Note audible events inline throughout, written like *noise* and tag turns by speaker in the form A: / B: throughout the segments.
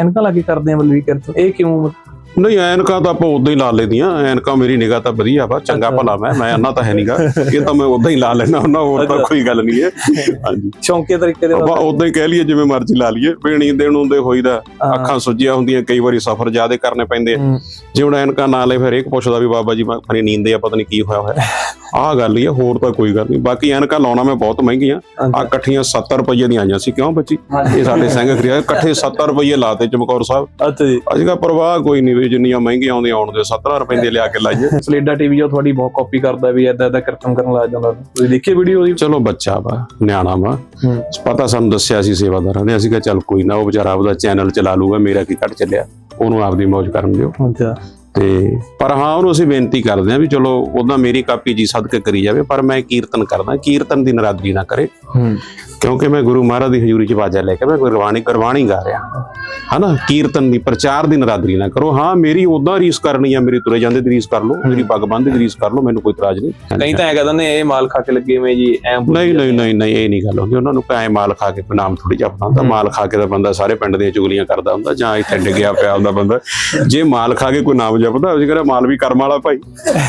A: ਐਨਕਾਂ ਲਾ ਕੇ ਕਰਦੇ ਆ ਬਲਵੀਰ ਕੀਰਤਨ ਇਹ ਕਿਉਂ
B: ਨਹੀਂ ਐਨਕਾਂ ਤਾਂ ਆਪਾਂ ਉਦਾਂ ਹੀ ਲਾ ਲੈਦੀਆਂ ਐਨਕਾਂ ਮੇਰੀ ਨਿਗਾਹ ਤਾਂ ਵਧੀਆ ਵਾ ਚੰਗਾ। ਭਲਾ ਮੈਂ ਮੈਂ ਅੰਨਾ ਤਾਂ ਹੈ ਨਹੀਂਗਾ। ਇਹ ਤਾਂ ਮੈਂ ਉਦਾਂ ਹੀ ਲਾ ਲੈਣਾ ਉਹਨਾਂ ਹੋਰ ਤਾਂ। ਕੋਈ ਗੱਲ ਨਹੀਂ ਹੈ। ਹਾਂਜੀ।
A: ਸ਼ੌਂਕੀ ਤਰੀਕੇ ਦੇ
B: ਆਪਾਂ ਉਦਾਂ ਹੀ ਕਹਿ ਲਈਏ ਜਿਵੇਂ ਮਰਜ਼ੀ ਲਾ ਲਈਏ। ਵੀ ਨੀਂਦ ਨੂੰ ਦੇ ਹੋਈਦਾ। ਅੱਖਾਂ ਸੁੱਜੀਆਂ ਹੁੰਦੀਆਂ ਕਈ ਵਾਰੀ ਸਫ਼ਰ ਜ਼ਿਆਦੇ ਕਰਨੇ ਪੈਂਦੇ ਜੇ ਹੁਣ ਐਨਕਾਂ ਨਾ ਲੈ ਫਿਰ ਇੱਕ ਪੁੱਛਦਾ ਵੀ ਬਾਬਾ ਜੀ ਮੈਂ ਖਣੀ ਨੀਂਦ ਆ ਪਤਾ ਨਹੀਂ ਕੀ ਹੋਇਆ ਹੋਇਆ। ਆਹ ਗੱਲ ਹੀ ਆ ਹੋਰ ਤਾਂ ਕੋਈ ਗੱਲ ਨਹੀਂ। ਬਾਕੀ ਐਨਕਾਂ ਲਾਉਣਾ ਮੈਂ ਬਹੁਤ ਮਹਿੰਗੀਆਂ। ਆ। ਇਕੱਠੀਆਂ 70 ਰੁਪਏ ਦੀਆਂ ਆਈਆਂ ਸੀ ਕਿਉਂ ਬੱਚੀ? ਇਹ ਸਾਡੇ ਸਿੰਘ ਖਰੀਆ ਇਕੱਠੇ 70 ਰੁਪਏ ਲਾਤੇ ਚਮਕੌਰ ਸਾਹਿਬ।
A: ਅੱਛਾ ਜੀ।
B: ਅੱਜ ਕੱਲ੍ਹ ਪਰਵਾਹ ਕੋਈ ਨਹੀਂ ਵੀ ਜਿੰਨੀਆਂ ਮਹਿੰਗੀਆਂ ਆਉਂਦੀਆਂ ਆਉਣ ਦੇ 70 ਰੁਪਏ ਦੇ ਲਿਆ ਕੇ ਲਾਈਏ।
A: ਸਲੇਡਾ ਟੀਵੀ ਜੋ ਤੁਹਾਡੀ ਬਹੁਤ ਕਾਪੀ ਕਰਦਾ ਵੀ ਐਦਾਂ ਐਦਾਂ ਕੀਰਤਨ ਕਰਨ ਲੱਗ ਜਾਂਦਾ। ਤੁਸੀਂ ਦੇਖੀ ਵੀਡੀਓ ਉਹਦੀ?
B: ਚਲੋ ਬੱਚਾ ਵਾ ਨਿਆਣਾ ਵਾ। ਪਤਾ ਸਾਨੂੰ ਦੱਸਿਆ ਸੀ ਸੇਵਾਦਾਰਾਂ ਨੇ ਅਸੀਂ ਕਿਹਾ ਚੱਲ ਕੋਈ ਨਾ ਉਹ ਵਿਚਾਰਾ ਆਪਦਾ ਚੈਨਲ ਚਲਾ ਲੂਗਾ ਮੇਰਾ ਕੀ ਘਟ ਚੱਲਿਆ। ਉਹਨੂੰ ਆਪਦੀ ਮौज ਕਰਨ ਦਿਓ।
A: ਅੱਛਾ।
B: ਤੇ ਪਰ ਹਾਂ ਉਹਨੂੰ ਅਸੀਂ ਬੇਨਤੀ ਕਰਦੇ ਹਾਂ ਵੀ ਚਲੋ ਉਹਦਾ ਮੇਰੀ ਕਾਪੀ ਜੀ ਸਦਕੇ ਕਰੀ ਜਾਵੇ ਪਰ ਮੈਂ ਕੀਰਤਨ ਕਰਦਾ ਕੀਰਤਨ ਦੀ ਨਰਾਦਰੀ ਨਾ ਕਰੇ। ਕਿਉਂਕਿ ਮੈਂ ਗੁਰੂ ਮਹਾਰਾਜ ਦੀ ਹਜ਼ੂਰੀ ਚ ਬਾਜਾ ਲੈ ਕੇ ਮੈਂ ਗੁਰਬਾਣੀ ਗੁਰਬਾਣੀ ਗਾ ਰਿਹਾ। ਹਨਾ? ਕੀਰਤਨ ਦੀ ਪ੍ਰਚਾਰ ਦੀ ਨਰਾਦਰੀ ਨਾ ਕਰੋ। ਹਾਂ ਮੇਰੀ ਉਦਾਂ ਰੀਸ ਕਰਨੀ ਆ ਮੇਰੀ ਤੁਰੇ ਜਾਂਦੇ ਦੀ ਰੀਸ ਕਰ ਲਓ ਮੇਰੀ ਪੱਗ ਬੰਨ੍ਹਦੀ ਦੀ ਰੀਸ ਕਰ ਲਓ ਮੈਨੂੰ ਕੋਈ ਇਤਰਾਜ਼ ਨਹੀਂ।
A: ਕਈ ਤਾਂ ਐ ਕਹਿੰਦੇ ਨੇ ਇਹ ਮਾਲ ਖਾ ਕੇ ਲੱਗੇ ਮੈਂ ਜੀ ਐ
B: ਨਹੀਂ ਨਹੀਂ ਨਹੀਂ ਨਹੀਂ ਇਹ ਨਹੀਂ ਗੱਲ ਹੁੰਦੀ। ਉਹਨਾਂ ਨੂੰ ਕਾਇ ਮਾਲ ਖਾ ਕੇ ਨਾਮ ਥੋੜੀ ਜਪਦਾ ਹੁੰਦਾ। ਮਾਲ ਖਾ ਕੇ ਤਾਂ ਬੰਦਾ ਸਾਰੇ ਪਿੰਡ ਦੀਆਂ ਚੁਗਲੀਆਂ ਕਰਦਾ ਹੁੰਦਾ ਜਾਂ ਇੱਥੇ ਡਿੱਗਿਆ ਪਿਆ ਹੁੰਦਾ ਬੰਦਾ। ਜੇ ਮਾਲ ਖਾ ਕੇ ਕੋਈ ਨਾਮ ਜਪਦਾ ਅਸੀਂ ਕਹਿੰਦੇ ਮਾਲ ਵੀ ਕਰਮ ਵਾਲਾ ਭਾਈ।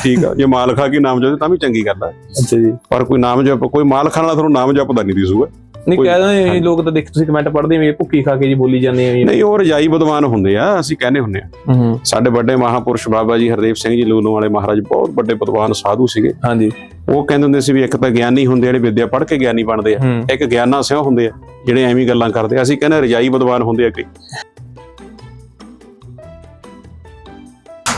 B: ਠੀਕ ਆ ਜੇ ਮਾਲ ਖਾ ਕੇ ਨਾਮ ਜਪਦੇ ਤਾਂ ਵੀ ਚੰਗੀ ਗੱਲ ਆ।
A: ਅੱਛਾ ਜੀ।
B: ਪਰ ਕੋਈ ਨਾਮ ਜਪ ਕੋਈ ਮਾਲ ਖਾਣ ਵਾਲਾ ਤੁਹਾਨੂੰ ਨਾਮ ਜਪਦਾ ਨਹੀਂ ਦਿਸੂਗਾ
A: ਨਹੀਂ ਕਹਿੰਦੇ ਨੇ ਲੋਕ ਤਾਂ ਦੇਖ ਤੁਸੀਂ ਕਮੈਂਟ ਪੜ੍ਹਦੇ ਵੀ ਭੁੱਕੀ ਖਾ ਕੇ ਜੀ ਬੋਲੀ ਜਾਂਦੇ ਆ
B: ਨਹੀਂ ਉਹ ਰਜਾਈ ਵਿਦਵਾਨ ਹੁੰਦੇ ਆ ਅਸੀਂ ਕਹਿੰਦੇ ਹੁੰਦੇ ਆ। ਸਾਡੇ ਵੱਡੇ ਮਹਾਪੁਰਸ਼ ਬਾਬਾ ਜੀ ਹਰਦੇਵ ਸਿੰਘ ਜੀ ਲੂਣੋ ਵਾਲੇ ਮਹਾਰਾਜ ਬਹੁਤ ਵੱਡੇ ਵਿਦਵਾਨ ਸਾਧੂ ਸੀਗੇ।
A: ਹਾਂਜੀ।
B: ਉਹ ਕਹਿੰਦੇ ਹੁੰਦੇ ਸੀ ਵੀ ਇੱਕ ਤਾਂ ਗਿਆਨੀ ਹੁੰਦੇ ਜਿਹੜੇ ਵਿਦਿਆ ਪੜ੍ਹ ਕੇ ਗਿਆਨੀ ਬਣਦੇ ਆ। ਇੱਕ ਗਿਆਨਾ ਸਿਓ ਹੁੰਦੇ ਆ ਜਿਹੜੇ ਐਵੇਂ ਗੱਲਾਂ ਕਰਦੇ ਆ। ਅਸੀਂ ਕਹਿੰਦੇ ਰਜਾਈ ਵਿਦਵਾਨ ਹੁੰਦੇ ਆ ਕਈ।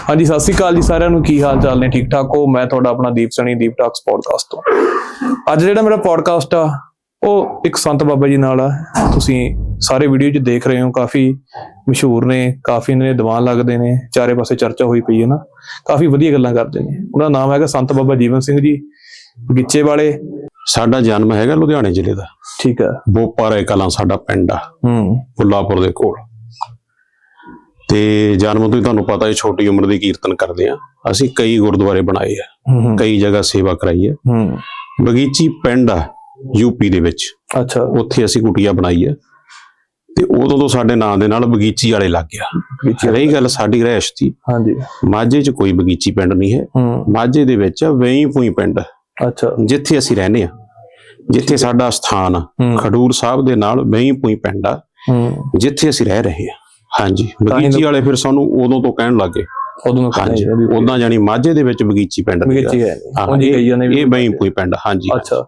A: ਹਾਂਜੀ ਸਤਿ ਸ਼੍ਰੀ ਅਕਾਲ ਜੀ ਸਾਰਿਆਂ ਨੂੰ। ਕੀ ਹਾਲ ਚਾਲ ਨੇ? ਠੀਕ ਠਾਕ ਹੋ? ਮੈਂ ਤੁਹਾਡਾ ਆਪਣਾ ਦੀਪ ਸਣੀ ਦੀਪ ਟਾਕਸ ਪੋਡਕਾਸਟ ਤੋਂ। ਅੱਜ ਜਿਹੜਾ ਮੇਰਾ ਪੋਡਕਾਸਟ ਆ ਉਹ ਇੱਕ ਸੰਤ ਬਾਬਾ ਜੀ ਨਾਲ ਆ। ਤੁਸੀਂ ਸਾਰੇ ਵੀਡੀਓ 'ਚ ਦੇਖ ਰਹੇ ਹੋ ਕਾਫੀ ਮਸ਼ਹੂਰ ਨੇ ਕਾਫੀ ਨੇ ਦੀਵਾਨ ਲੱਗਦੇ ਨੇ ਚਾਰੇ ਪਾਸੇ ਚਰਚਾ ਹੋਈ ਪਈ ਹੈ ਨਾ। ਕਾਫੀ ਵਧੀਆ ਗੱਲਾਂ ਕਰਦੇ ਨੇ। ਉਹਨਾਂ ਦਾ ਨਾਮ ਹੈਗਾ ਸੰਤ ਬਾਬਾ ਜੀਵਨ ਸਿੰਘ ਜੀ ਬਗੀਚੇ ਵਾਲੇ।
B: ਸਾਡਾ ਜਨਮ ਹੈਗਾ ਲੁਧਿਆਣੇ ਜ਼ਿਲ੍ਹੇ ਦਾ।
A: ਠੀਕ ਹੈ
B: ਬੋਪਾਰੇ ਕਲਾਂ ਸਾਡਾ ਪਿੰਡ ਆ।
A: ਹੂੰ।
B: ਬੁੱਲਾਪੁਰ ਦੇ ਕੋਲ। ਤੇ ਜਨਮ ਤੋਂ ਹੀ ਤੁਹਾਨੂੰ ਪਤਾ ਹੈ ਛੋਟੀ ਉਮਰ ਦੀ ਕੀਰਤਨ ਕਰਦੇ ਆ। ਅਸੀਂ ਕਈ ਗੁਰਦੁਆਰੇ ਬਣਾਏ ਆ। ਕਈ ਜਗ੍ਹਾ ਸੇਵਾ ਕਰਾਈ ਹੈ
A: ਹੂੰ।
B: ਬਗੀਚੀ ਪਿੰਡ ਆ। ਯੂਪੀ ਦੇ ਵਿੱਚ।
A: ਅੱਛਾ।
B: ਉੱਥੇ ਅਸੀਂ ਕੁਟੀਆ ਬਣਾਈ ਹੈ ਤੇ ਉਦੋਂ ਤੋਂ ਸਾਡੇ ਨਾਂ ਦੇ ਨਾਲ ਬਗੀਚੀ ਵਾਲੇ ਲੱਗ ਗਿਆ। ਰਹੀ ਗੱਲ ਸਾਡੀ ਰਹਿਸ਼ ਦੀ।
A: ਹਾਂਜੀ।
B: ਮਾਝੇ 'ਚ ਕੋਈ ਬਗੀਚੀ ਪਿੰਡ ਨਹੀਂ ਹੈ। ਮਾਝੇ ਦੇ ਵਿੱਚ ਵੇਈ ਪੂਈ ਪਿੰਡ।
A: ਅੱਛਾ।
B: ਜਿੱਥੇ ਅਸੀਂ ਰਹਿੰਦੇ ਆ। ਜਿੱਥੇ ਸਾਡਾ ਸਥਾਨ ਆ। ਖਡੂਰ ਸਾਹਿਬ ਦੇ ਨਾਲ ਵੇਈ ਪੂਈ ਪਿੰਡ ਆ। ਜਿੱਥੇ ਅਸੀਂ ਰਹਿ ਰਹੇ ਹਾਂ ਹਾਂਜੀ ਬਗੀਚੀ ਵਾਲੇ ਫਿਰ ਸਾਨੂੰ ਉਦੋਂ ਤੋਂ ਕਹਿਣ ਲੱਗੇ
A: ਉਦੋਂ
B: ਹਾਂਜੀ। ਉਦਾਂ ਜਾਨੀ ਮਾਝੇ ਦੇ ਵਿੱਚ ਬਗੀਚੀ ਪਿੰਡ।
A: ਬਗੀਚੀ ਹੈ।
B: ਹਾਂ,
A: ਉਂਝ ਹੀ ਕਹੀ ਜਾਂਦੇ ਵੀ
B: ਇਹ ਵੇਈ ਪੂਈ ਪਿੰਡ। ਹਾਂਜੀ।
A: ਅੱਛਾ।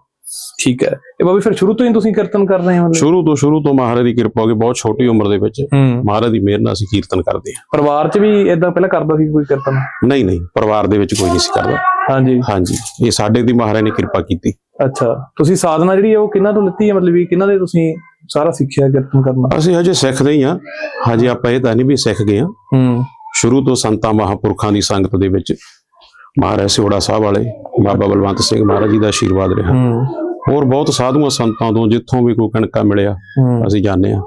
A: ਠੀਕ ਹੈ। ਇਹ ਬਾਬੀ ਫਿਰ ਸ਼ੁਰੂ ਤੋਂ ਹੀ ਤੁਸੀਂ ਕੀਰਤਨ ਕਰ ਰਹੇ ਹੋ
B: ਸ਼ੁਰੂ ਤੋਂ ਸ਼ੁਰੂ ਤੋਂ ਮਹਾਰਾਜ ਦੀ ਕਿਰਪਾ ਹੋ ਗਈ ਬਹੁਤ ਛੋਟੀ ਉਮਰ ਦੇ ਵਿੱਚ ਮਹਾਰਾਜ ਦੀ ਮਿਹਰ ਨਾਲ ਅਸੀਂ ਕੀਰਤਨ ਕਰਦੇ ਹਾਂ।
A: ਪਰਿਵਾਰ 'ਚ ਵੀ ਇਦਾਂ ਪਹਿਲਾਂ ਕਰਦਾ ਸੀ ਕੋਈ ਕੀਰਤਨ?
B: ਨਹੀਂ ਨਹੀਂ ਪਰਿਵਾਰ ਦੇ ਵਿੱਚ ਕੋਈ ਨਹੀਂ ਸੀ ਕਰਦਾ।
A: ਹਾਂਜੀ।
B: ਹਾਂਜੀ ਇਹ ਸਾਡੇ ਦੀ ਮਹਾਰਾਜ ਨੇ ਕਿਰਪਾ ਕੀਤੀ।
A: ਅੱਛਾ ਤੁਸੀਂ ਸਾਧਨਾ ਜਿਹੜੀ ਹੈ ਉਹ ਕਿਹਨਾਂ ਤੋਂ ਲਿੱਤੀ ਹੈ? ਮਤਲਬ ਵੀ ਕਿਹਨਾਂ ਦੇ ਤੁਸੀਂ ਸਾਰਾ ਸਿੱਖਿਆ ਕੀਰਤਨ ਕਰਨਾ?
B: ਅਸੀਂ ਹਜੇ ਸਿੱਖਦੇ ਹੀ ਹਾਂ। ਹਜੇ ਆਪਾਂ ਇਹ ਤਾਂ ਨਹੀਂ ਵੀ ਸਿੱਖ ਗਏ ਹਾਂ।
A: ਹੂੰ।
B: ਸ਼ੁਰੂ ਤੋਂ ਸੰਤਾਂ ਮਹਾਪੁਰਖਾਂ ਦੀ ਸੰਗਤ ਦੇ ਵਿੱਚ ਮਹਾਰਾਜ ਸਿਉੜਾ ਸਾਹਿਬ ਵਾਲੇ ਬਾਬਾ ਬਲਵੰਤ ਸਿੰਘ ਮਹਾਰਾਜ ਜੀ ਦਾ ਆਸ਼ੀਰਵਾਦ ਰਿਹਾ। ਹੋਰ ਬਹੁਤ ਸਾਧੂਆਂ ਸੰਤਾਂ ਤੋਂ ਜਿੱਥੋਂ ਵੀ ਕੋਈ ਕਣਕਾ ਮਿਲਿਆ ਅਸੀਂ ਜਾਣਦੇ ਹਾਂ।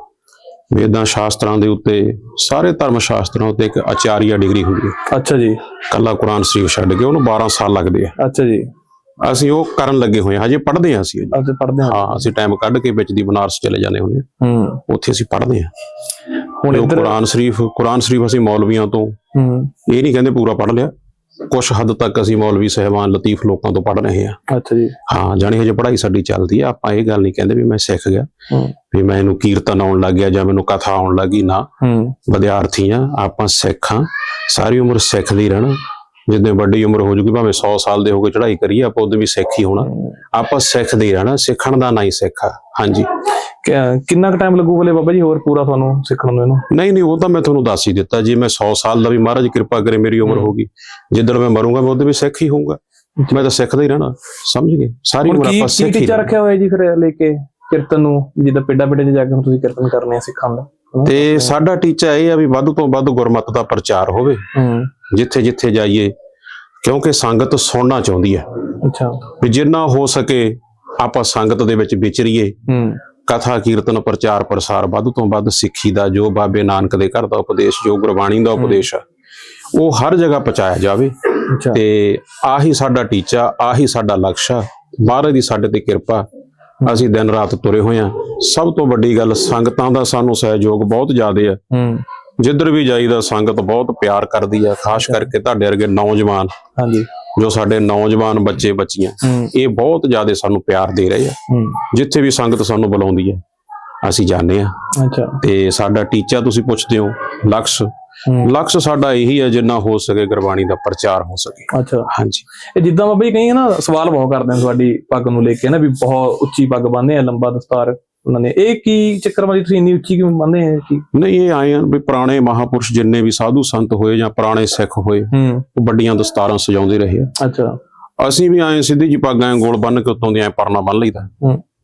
B: ਵੇਦਾਂ ਸ਼ਾਸਤਰਾਂ ਦੇ ਉੱਤੇ ਸਾਰੇ ਧਰਮ ਸ਼ਾਸਤਰਾਂ ਉੱਤੇ ਇੱਕ ਆਚਾਰੀਆ ਡਿਗਰੀ ਹੁੰਦੀ ਹੈ।
A: ਅੱਛਾ ਜੀ।
B: ਕੱਲਾ ਕੁਰਾਨ ਸ਼ਰੀਫ ਛੱਡ ਕੇ ਉਹਨੂੰ 12 ਸਾਲ ਲੱਗਦੇ ਆ।
A: ਅੱਛਾ ਜੀ।
B: ਅਸੀਂ ਉਹ ਕਰਨ ਲੱਗੇ ਹੋਏ ਹਾਂ। ਹਜੇ ਪੜ੍ਹਦੇ ਹਾਂ ਅਸੀਂ
A: ਅੱਜ ਪੜ੍ਹਦੇ ਹਾਂ।
B: ਹਾਂ ਅਸੀਂ ਟਾਈਮ ਕੱਢ ਕੇ ਵਿੱਚ ਦੀ ਬਨਾਰਸ ਚਲੇ ਜਾਂਦੇ ਹੁੰਦੇ ਹਾਂ।
A: ਹੂੰ।
B: ਉੱਥੇ ਅਸੀਂ ਪੜ੍ਹਦੇ ਹਾਂ।
A: ਹੁਣ
B: ਕੁਰਾਨ ਸ਼ਰੀਫ ਕੁਰਾਨ ਸ਼ਰੀਫ ਅਸੀਂ ਮੌਲਵੀਆਂ ਤੋਂ
A: ਹੂੰ।
B: ਇਹ ਨਹੀਂ ਕਹਿੰਦੇ ਪੂਰਾ ਪੜ੍ਹ ਲਿਆ। ਕੁਝ ਹੱਦ ਤੱਕ ਅਸੀਂ ਮੌਲਵੀ ਸਹਿਬਾਨ ਲਤੀਫ ਲੋਕਾਂ ਤੋਂ ਪੜ੍ਹ ਰਹੇ ਹਾਂ।
A: ਅੱਛਾ ਜੀ।
B: ਹਾਂ ਜਾਣੀ ਹਜੇ ਪੜ੍ਹਾਈ ਸਾਡੀ ਚੱਲਦੀ ਆ ਆਪਾਂ ਇਹ ਗੱਲ ਨਹੀਂ ਕਹਿੰਦੇ ਵੀ ਮੈਂ ਸਿੱਖ ਗਿਆ ਵੀ ਮੈਂ ਇਹਨੂੰ ਕੀਰਤਨ ਆਉਣ ਲੱਗ ਗਿਆ ਜਾਂ ਮੈਨੂੰ ਕਥਾ ਆਉਣ ਲੱਗੀ ਨਾ। ਵਿਦਿਆਰਥੀ ਆ ਆਪਾਂ ਸਿੱਖਾਂ ਸਾਰੀ ਉਮਰ ਸਿੱਖਦੇ ਰਹਿਣਾ। ਜਿੱਦਾਂ ਵੱਡੀ ਉਮਰ ਹੋ ਜੂਗੀ ਭਾਵੇਂ 100 ਸਾਲ ਦੇ ਹੋ ਕੇ ਚੜ੍ਹਾਈ ਕਰੀਏ ਆਪਾਂ ਉਦੋਂ ਵੀ ਸਿੱਖ ਹੀ ਹੋਣਾ। ਆਪਾਂ ਸਿੱਖਦੇ ਹੀ ਰਹਿਣਾ ਸਿੱਖਣ ਦਾ ਨਾ ਹੀ ਸਿੱਖਾ ਹਾਂਜੀ।
A: ਕਿੰਨਾ ਕੁ ਟਾਈਮ ਲੱਗੂ ਬਲੇ ਬਾਬਾ ਜੀ ਹੋਰ ਪੂਰਾ ਤੁਹਾਨੂੰ ਸਿੱਖਣ ਨੂੰ ਇਹਨੂੰ?
B: ਨਹੀਂ ਨਹੀਂ ਉਹ ਤਾਂ ਮੈਂ ਤੁਹਾਨੂੰ ਦੱਸ ਹੀ ਦਿੱਤਾ। ਜੇ ਮੈਂ 100 ਸਾਲ ਦਾ ਵੀ ਮਹਾਰਾਜ ਕਿਰਪਾ ਕਰੇ ਮੇਰੀ ਉਮਰ
A: ਹੂੰ।
B: ਹੋਗੀ ਜਿੱਦਣ ਮੈਂ ਮਰੂੰਗਾ ਮੈਂ ਉਦੋਂ ਵੀ ਸਿੱਖ ਹੀ ਹੋਊਂਗਾ। ਮੈਂ ਤਾਂ ਸਿੱਖਦਾ ਹੀ ਰਹਿਣਾ ਸਮਝ ਗਏ? ਸਾਰੀ ਉਮਰ ਆਪਾਂ ਸਿੱਖ ਹੀ।
A: ਰੱਖਿਆ ਹੋਇਆ ਜੀ ਫਿਰ ਲੈ ਕੇ ਕੀਰਤਨ ਨੂੰ? ਜਿੱਦਾਂ ਪਿੰਡਾਂ ਪਿੰਡਾਂ 'ਚ ਜਾ ਕੇ ਤੁਸੀਂ ਕੀਰਤਨ ਕਰਨੇ ਆ ਸਿੱਖਾਂ ਦਾ?
B: ਤੇ ਸਾਡਾ ਟੀਚਾ ਇਹ ਆ ਵੀ ਵੱਧ ਤੋਂ ਵੱਧ ਗੁਰਮਤਿ ਦਾ ਪ੍ਰਚਾਰ ਹੋਵੇ। ਜਿੱਥੇ ਜਿੱਥੇ ਜਾਈਏ ਕਿਉਂਕਿ ਸੰਗਤ ਸੁਣਨਾ ਚਾਹੁੰਦੀ ਹੈ
A: ਅੱਛਾ।
B: ਵੀ ਜਿੰਨਾ ਹੋ ਸਕੇ ਆਪਾਂ ਸੰਗਤ ਦੇ ਵਿੱਚ ਵਿਚਰੀਏ। ਕਥਾ ਕੀਰਤਨ ਪ੍ਰਚਾਰ ਪ੍ਰਸਾਰ ਵੱਧ ਤੋਂ ਵੱਧ ਸਿੱਖੀ ਦਾ ਜੋ ਬਾਬੇ ਨਾਨਕ ਦੇ ਘਰ ਦਾ ਉਪਦੇਸ਼ ਜੋ ਗੁਰਬਾਣੀ ਦਾ ਉਪਦੇਸ਼ ਆ ਉਹ ਹਰ ਜਗ੍ਹਾ ਪਹੁੰਚਾਇਆ ਜਾਵੇ। ਤੇ ਆਹੀ ਸਾਡਾ ਟੀਚਾ ਆਹੀ ਸਾਡਾ ਲਕਸ਼ ਮਹਾਰਾਜ ਦੀ ਸਾਡੇ ਤੇ ਕਿਰਪਾ। ਅਸੀਂ ਦਿਨ ਰਾਤ ਤੁਰੇ ਹੋਏ ਆ ਸਭ ਤੋਂ ਵੱਡੀ ਗੱਲ ਸੰਗਤਾਂ ਦਾ ਸਾਨੂੰ ਸਹਿਯੋਗ ਬਹੁਤ ਜ਼ਿਆਦਾ
A: ਹੂੰ।
B: ਜਿੱਧਰ ਵੀ ਜਾਈਦਾ ਸੰਗਤ ਬਹੁਤ ਪਿਆਰ ਕਰਦੀ ਆ ਖਾਸ ਕਰਕੇ ਤੁਹਾਡੇ ਵਰਗੇ ਨੌਜਵਾਨ
A: ਹਾਂਜੀ।
B: ਜੋ ਸਾਡੇ ਨੌਜਵਾਨ ਬੱਚੇ ਬੱਚੀਆਂ ਇਹ ਬਹੁਤ ਜ਼ਿਆਦਾ ਸਾਨੂੰ ਪਿਆਰ ਦੇ ਰਹੇ ਆ। ਜਿੱਥੇ ਵੀ ਸੰਗਤ ਸਾਨੂੰ ਬੁਲਾਉਂਦੀ ਹੈ ਅਸੀਂ ਜਾਂਦੇ ਆ
A: ਅੱਛਾ।
B: ਤੇ ਸਾਡਾ ਟੀਚਾ ਤੁਸੀਂ ਪੁੱਛਦੇ ਹੋ ਲਕਸ਼ ਲਕਸ਼ ਸਾਡਾ ਇਹੀ ਹੈ ਜਿੰਨਾ ਹੋ ਸਕੇ ਗੁਰਬਾਣੀ ਦਾ ਪ੍ਰਚਾਰ ਹੋ ਸਕੇ।
A: ਅੱਛਾ।
B: ਹਾਂਜੀ।
A: ਇਹ ਜਿੱਦਾਂ ਬਾਬਾ ਜੀ ਕਈ ਨਾ ਸਵਾਲ ਬਹੁਤ ਕਰਦੇ ਨੇ ਤੁਹਾਡੀ ਪੱਗ ਨੂੰ ਲੈ ਕੇ ਨਾ ਵੀ ਬਹੁਤ ਉੱਚੀ ਪੱਗ ਬੰਨ੍ਹਦੇ ਆ ਲੰਬਾ ਦਸਤਾਰ ਉਹਨਾਂ ਨੇ। ਇਹ ਕੀ ਚੱਕਰ ਵਾਲੀ ਤੁਸੀਂ ਇੰਨੀ ਉੱਚੀ ਕਿਉਂ ਬੰਨ੍ਹਦੇ ਆ ਕੀ?
B: ਨਹੀਂ ਇਹ ਆਏ ਹਨ ਵੀ ਪੁਰਾਣੇ ਮਹਾਪੁਰਸ਼ ਜਿੰਨੇ ਵੀ ਸਾਧੂ ਸੰਤ ਹੋਏ ਜਾਂ ਪੁਰਾਣੇ ਸਿੱਖ ਹੋਏ ਉਹ ਵੱਡੀਆਂ ਦਸਤਾਰਾਂ ਸਜਾਉਂਦੇ ਰਹੇ ਆ।
A: ਅੱਛਾ।
B: ਅਸੀਂ ਵੀ ਆਏ ਸਿੱਧੀ ਜੀ ਪੱਗ ਗੋਲ ਬੰਨ ਕੇ ਉੱਤੋਂ ਦੀ ਐ ਪਰਨਾ ਬੰਨ ਲਈਦਾ।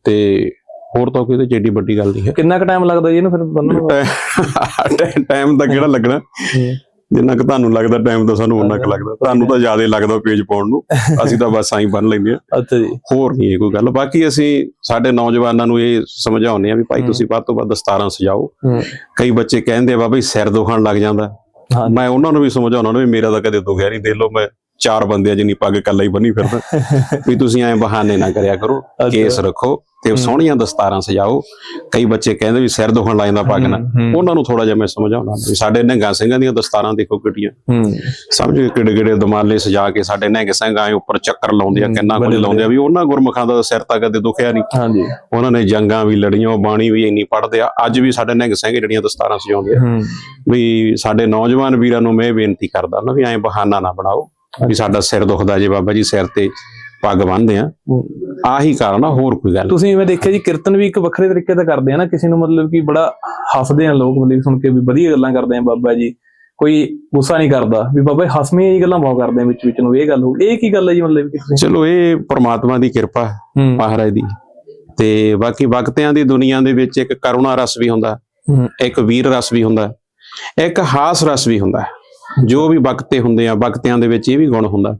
B: ਤੇ ਹੋਰ ਤਾਂ ਕੋਈ ਤੇ ਏਡੀ ਵੱਡੀ ਗੱਲ ਨਹੀਂ ਹੈ।
A: ਕਿੰਨਾ ਕੁ ਟਾਈਮ ਲੱਗਦਾ ਜੀ ਇਹਨੂੰ ਫਿਰ ਬੰਨਣ ਨੂੰ?
B: ਟਾਈਮ ਤਾਂ ਕਿਹੜਾ ਲੱਗਣਾ? ਜਿੰਨਾ ਕੁ ਤੁਹਾਨੂੰ ਲੱਗਦਾ ਟਾਈਮ ਤਾਂ ਸਾਨੂੰ ਉਨਾ ਕੁ ਲੱਗਦਾ। ਤੁਹਾਨੂੰ ਤਾਂ ਜ਼ਿਆਦਾ ਲੱਗਦਾ ਪੇਜ ਪਾਉਣ ਨੂੰ। ਅਸੀਂ ਤਾਂ ਬਸ ਆਈ ਬੰਨ ਲੈਂਦੇ ਆ
A: ਅੱਛਾ ਜੀ।
B: ਹੋਰ ਨਹੀਂ ਇਹ ਕੋਈ ਗੱਲ। ਬਾਕੀ ਅਸੀਂ ਸਾਡੇ ਨੌਜਵਾਨਾਂ ਨੂੰ ਇਹ ਸਮਝਾਉਂਦੇ ਆ ਵੀ ਭਾਈ। ਤੁਸੀਂ ਵੱਧ ਤੋਂ ਵੱਧ ਦਸਤਾਰਾਂ ਸਜਾਓ। ਕਈ ਬੱਚੇ ਕਹਿੰਦੇ ਆ ਬਾਬਾ ਜੀ ਸਿਰ ਦੁਖਣ ਲੱਗ ਜਾਂਦਾ। ਮੈਂ ਉਹਨਾਂ ਨੂੰ ਵੀ ਸਮਝਾਉਣਾ ਨਾ ਵੀ ਮੇਰਾ ਤਾਂ ਕਦੇ ਦੁਖਿਆ ਨਹੀਂ। ਦੇਖ ਲਓ ਮੈਂ ਚਾਰ ਬੰਦਿਆਂ ਜਿੰਨੀ ਪੱਗ ਇਕੱਲਾ ਹੀ ਬੰਨੀ ਫਿਰਦਾ। *laughs* ਵੀ ਤੁਸੀਂ ਐਂ ਬਹਾਨੇ ਨਾ ਕਰਿਆ ਕਰੋ ਕੇਸ ਰੱਖੋ ਤੇ। ਸੋਹਣੀਆਂ ਦਸਤਾਰਾਂ ਸਜਾਓ। ਕਈ ਬੱਚੇ ਕਹਿੰਦੇ ਵੀ ਸਿਰ ਦੁਖਣ ਲੱਗ ਜਾਂਦਾ ਪੱਗ ਨਾਲ
A: ਹੂੰ,
B: ਉਹਨਾਂ ਨੂੰ ਥੋੜਾ ਜਿਹਾ ਮੈਂ ਸਮਝਾਉਣਾ ਵੀ ਸਾਡੇ ਨਿਹੰਗਾਂ ਸਿੰਘਾਂ ਦੀਆਂ ਦਸਤਾਰਾਂ ਦੇਖੋ ਕਿੱਡੀਆਂ। ਸਮਝ ਕਿਹੜੇ ਕਿਹੜੇ ਦਮਾਲੇ ਸਜਾ ਕੇ ਸਾਡੇ ਨਿਹੰਗ ਸਿੰਘ ਆਏ ਉੱਪਰ ਚੱਕਰ ਲਾਉਂਦੇ ਆ ਕਿੰਨਾ ਕੁਝ ਲਾਉਂਦੇ ਆ ਵੀ ਉਹਨਾਂ ਗੁਰਮੁਖਾਂ ਦਾ ਸਿਰ ਤਾਂ ਕਦੇ ਦੁਖਿਆ ਨਹੀਂ।
A: ਹਾਂਜੀ।
B: ਉਹਨਾਂ ਨੇ ਜੰਗਾਂ ਵੀ ਲੜੀਆਂ ਉਹ ਬਾਣੀ ਵੀ ਇੰਨੀ ਪੜ੍ਹਦੇ ਆ ਅੱਜ ਵੀ ਸਾਡੇ ਨਿਹੰਗ ਸਿੰਘ ਜਿਹੜੀਆਂ ਦਸਤਾਰਾਂ ਸਜਾਉਂਦੇ ਆ। ਵੀ ਸਾਡੇ ਨੌਜਵਾਨ ਵੀਰਾਂ ਨੂੰ ਮੈਂ ਬੇਨਤੀ ਕਰਦਾ ਨਾ ਵੀ ਐਂ ਬਹਾਨਾ ਨਾ ਬਣਾਓ। ਵੀ ਸਾਡਾ ਸਿਰ ਦੁਖਦਾ ਜੇ ਬਾਬਾ ਜੀ ਸਿਰ ਤੇ ਪੱਗ ਬੰਨ੍ਹਦੇ ਆ। ਆਹੀ ਕਾਰਨ ਆ ਹੋਰ ਕੋਈ ਗੱਲ
A: ਤੁਸੀਂ ਮੈਂ ਦੇਖਿਆ ਜੀ ਕੀਰਤਨ ਵੀ ਇੱਕ ਵੱਖਰੇ ਤਰੀਕੇ ਦਾ ਕਰਦੇ ਆ ਨਾ ਕਿਸੇ ਨੂੰ ਮਤਲਬ ਕਿ ਬੜਾ ਹੱਸਦੇ ਆ ਲੋਕ ਮਤਲਬ ਸੁਣ ਕੇ ਵੀ ਵਧੀਆ ਗੱਲਾਂ ਕਰਦੇ ਆ ਬਾਬਾ ਜੀ। ਕੋਈ ਗੁੱਸਾ ਨਹੀਂ ਕਰਦਾ ਵੀ ਬਾਬਾ ਜੀ ਹੱਸਵੇਂ ਇਹ ਗੱਲਾਂ ਬਹੁਤ ਕਰਦੇ ਆ ਵਿੱਚ ਵਿੱਚ ਨੂੰ ਇਹ ਗੱਲ ਹੋ ਇਹ ਕੀ ਗੱਲ ਹੈ ਜੀ ਮਤਲਬ ਕਿ ਤੁਸੀਂ?
B: ਚਲੋ ਇਹ ਪ੍ਰਮਾਤਮਾ ਦੀ ਕਿਰਪਾ ਮਹਾਰਾਜ ਦੀ। ਤੇ ਬਾਕੀ ਵਕਤਿਆਂ ਦੀ ਦੁਨੀਆ ਦੇ ਵਿੱਚ ਇੱਕ ਕਰੁਣਾ ਰਸ ਵੀ ਹੁੰਦਾ ਇੱਕ ਵੀਰ ਰਸ ਵੀ ਹੁੰਦਾ ਇੱਕ ਹਾਸ ਰਸ ਵੀ ਹੁੰਦਾ। ਜੋ ਵੀ ਵਕਤੇ ਹੁੰਦੇ ਆ ਵਕਤਿਆਂ ਦੇ ਵਿੱਚ ਇਹ ਵੀ ਗੁਣ ਹੁੰਦਾ।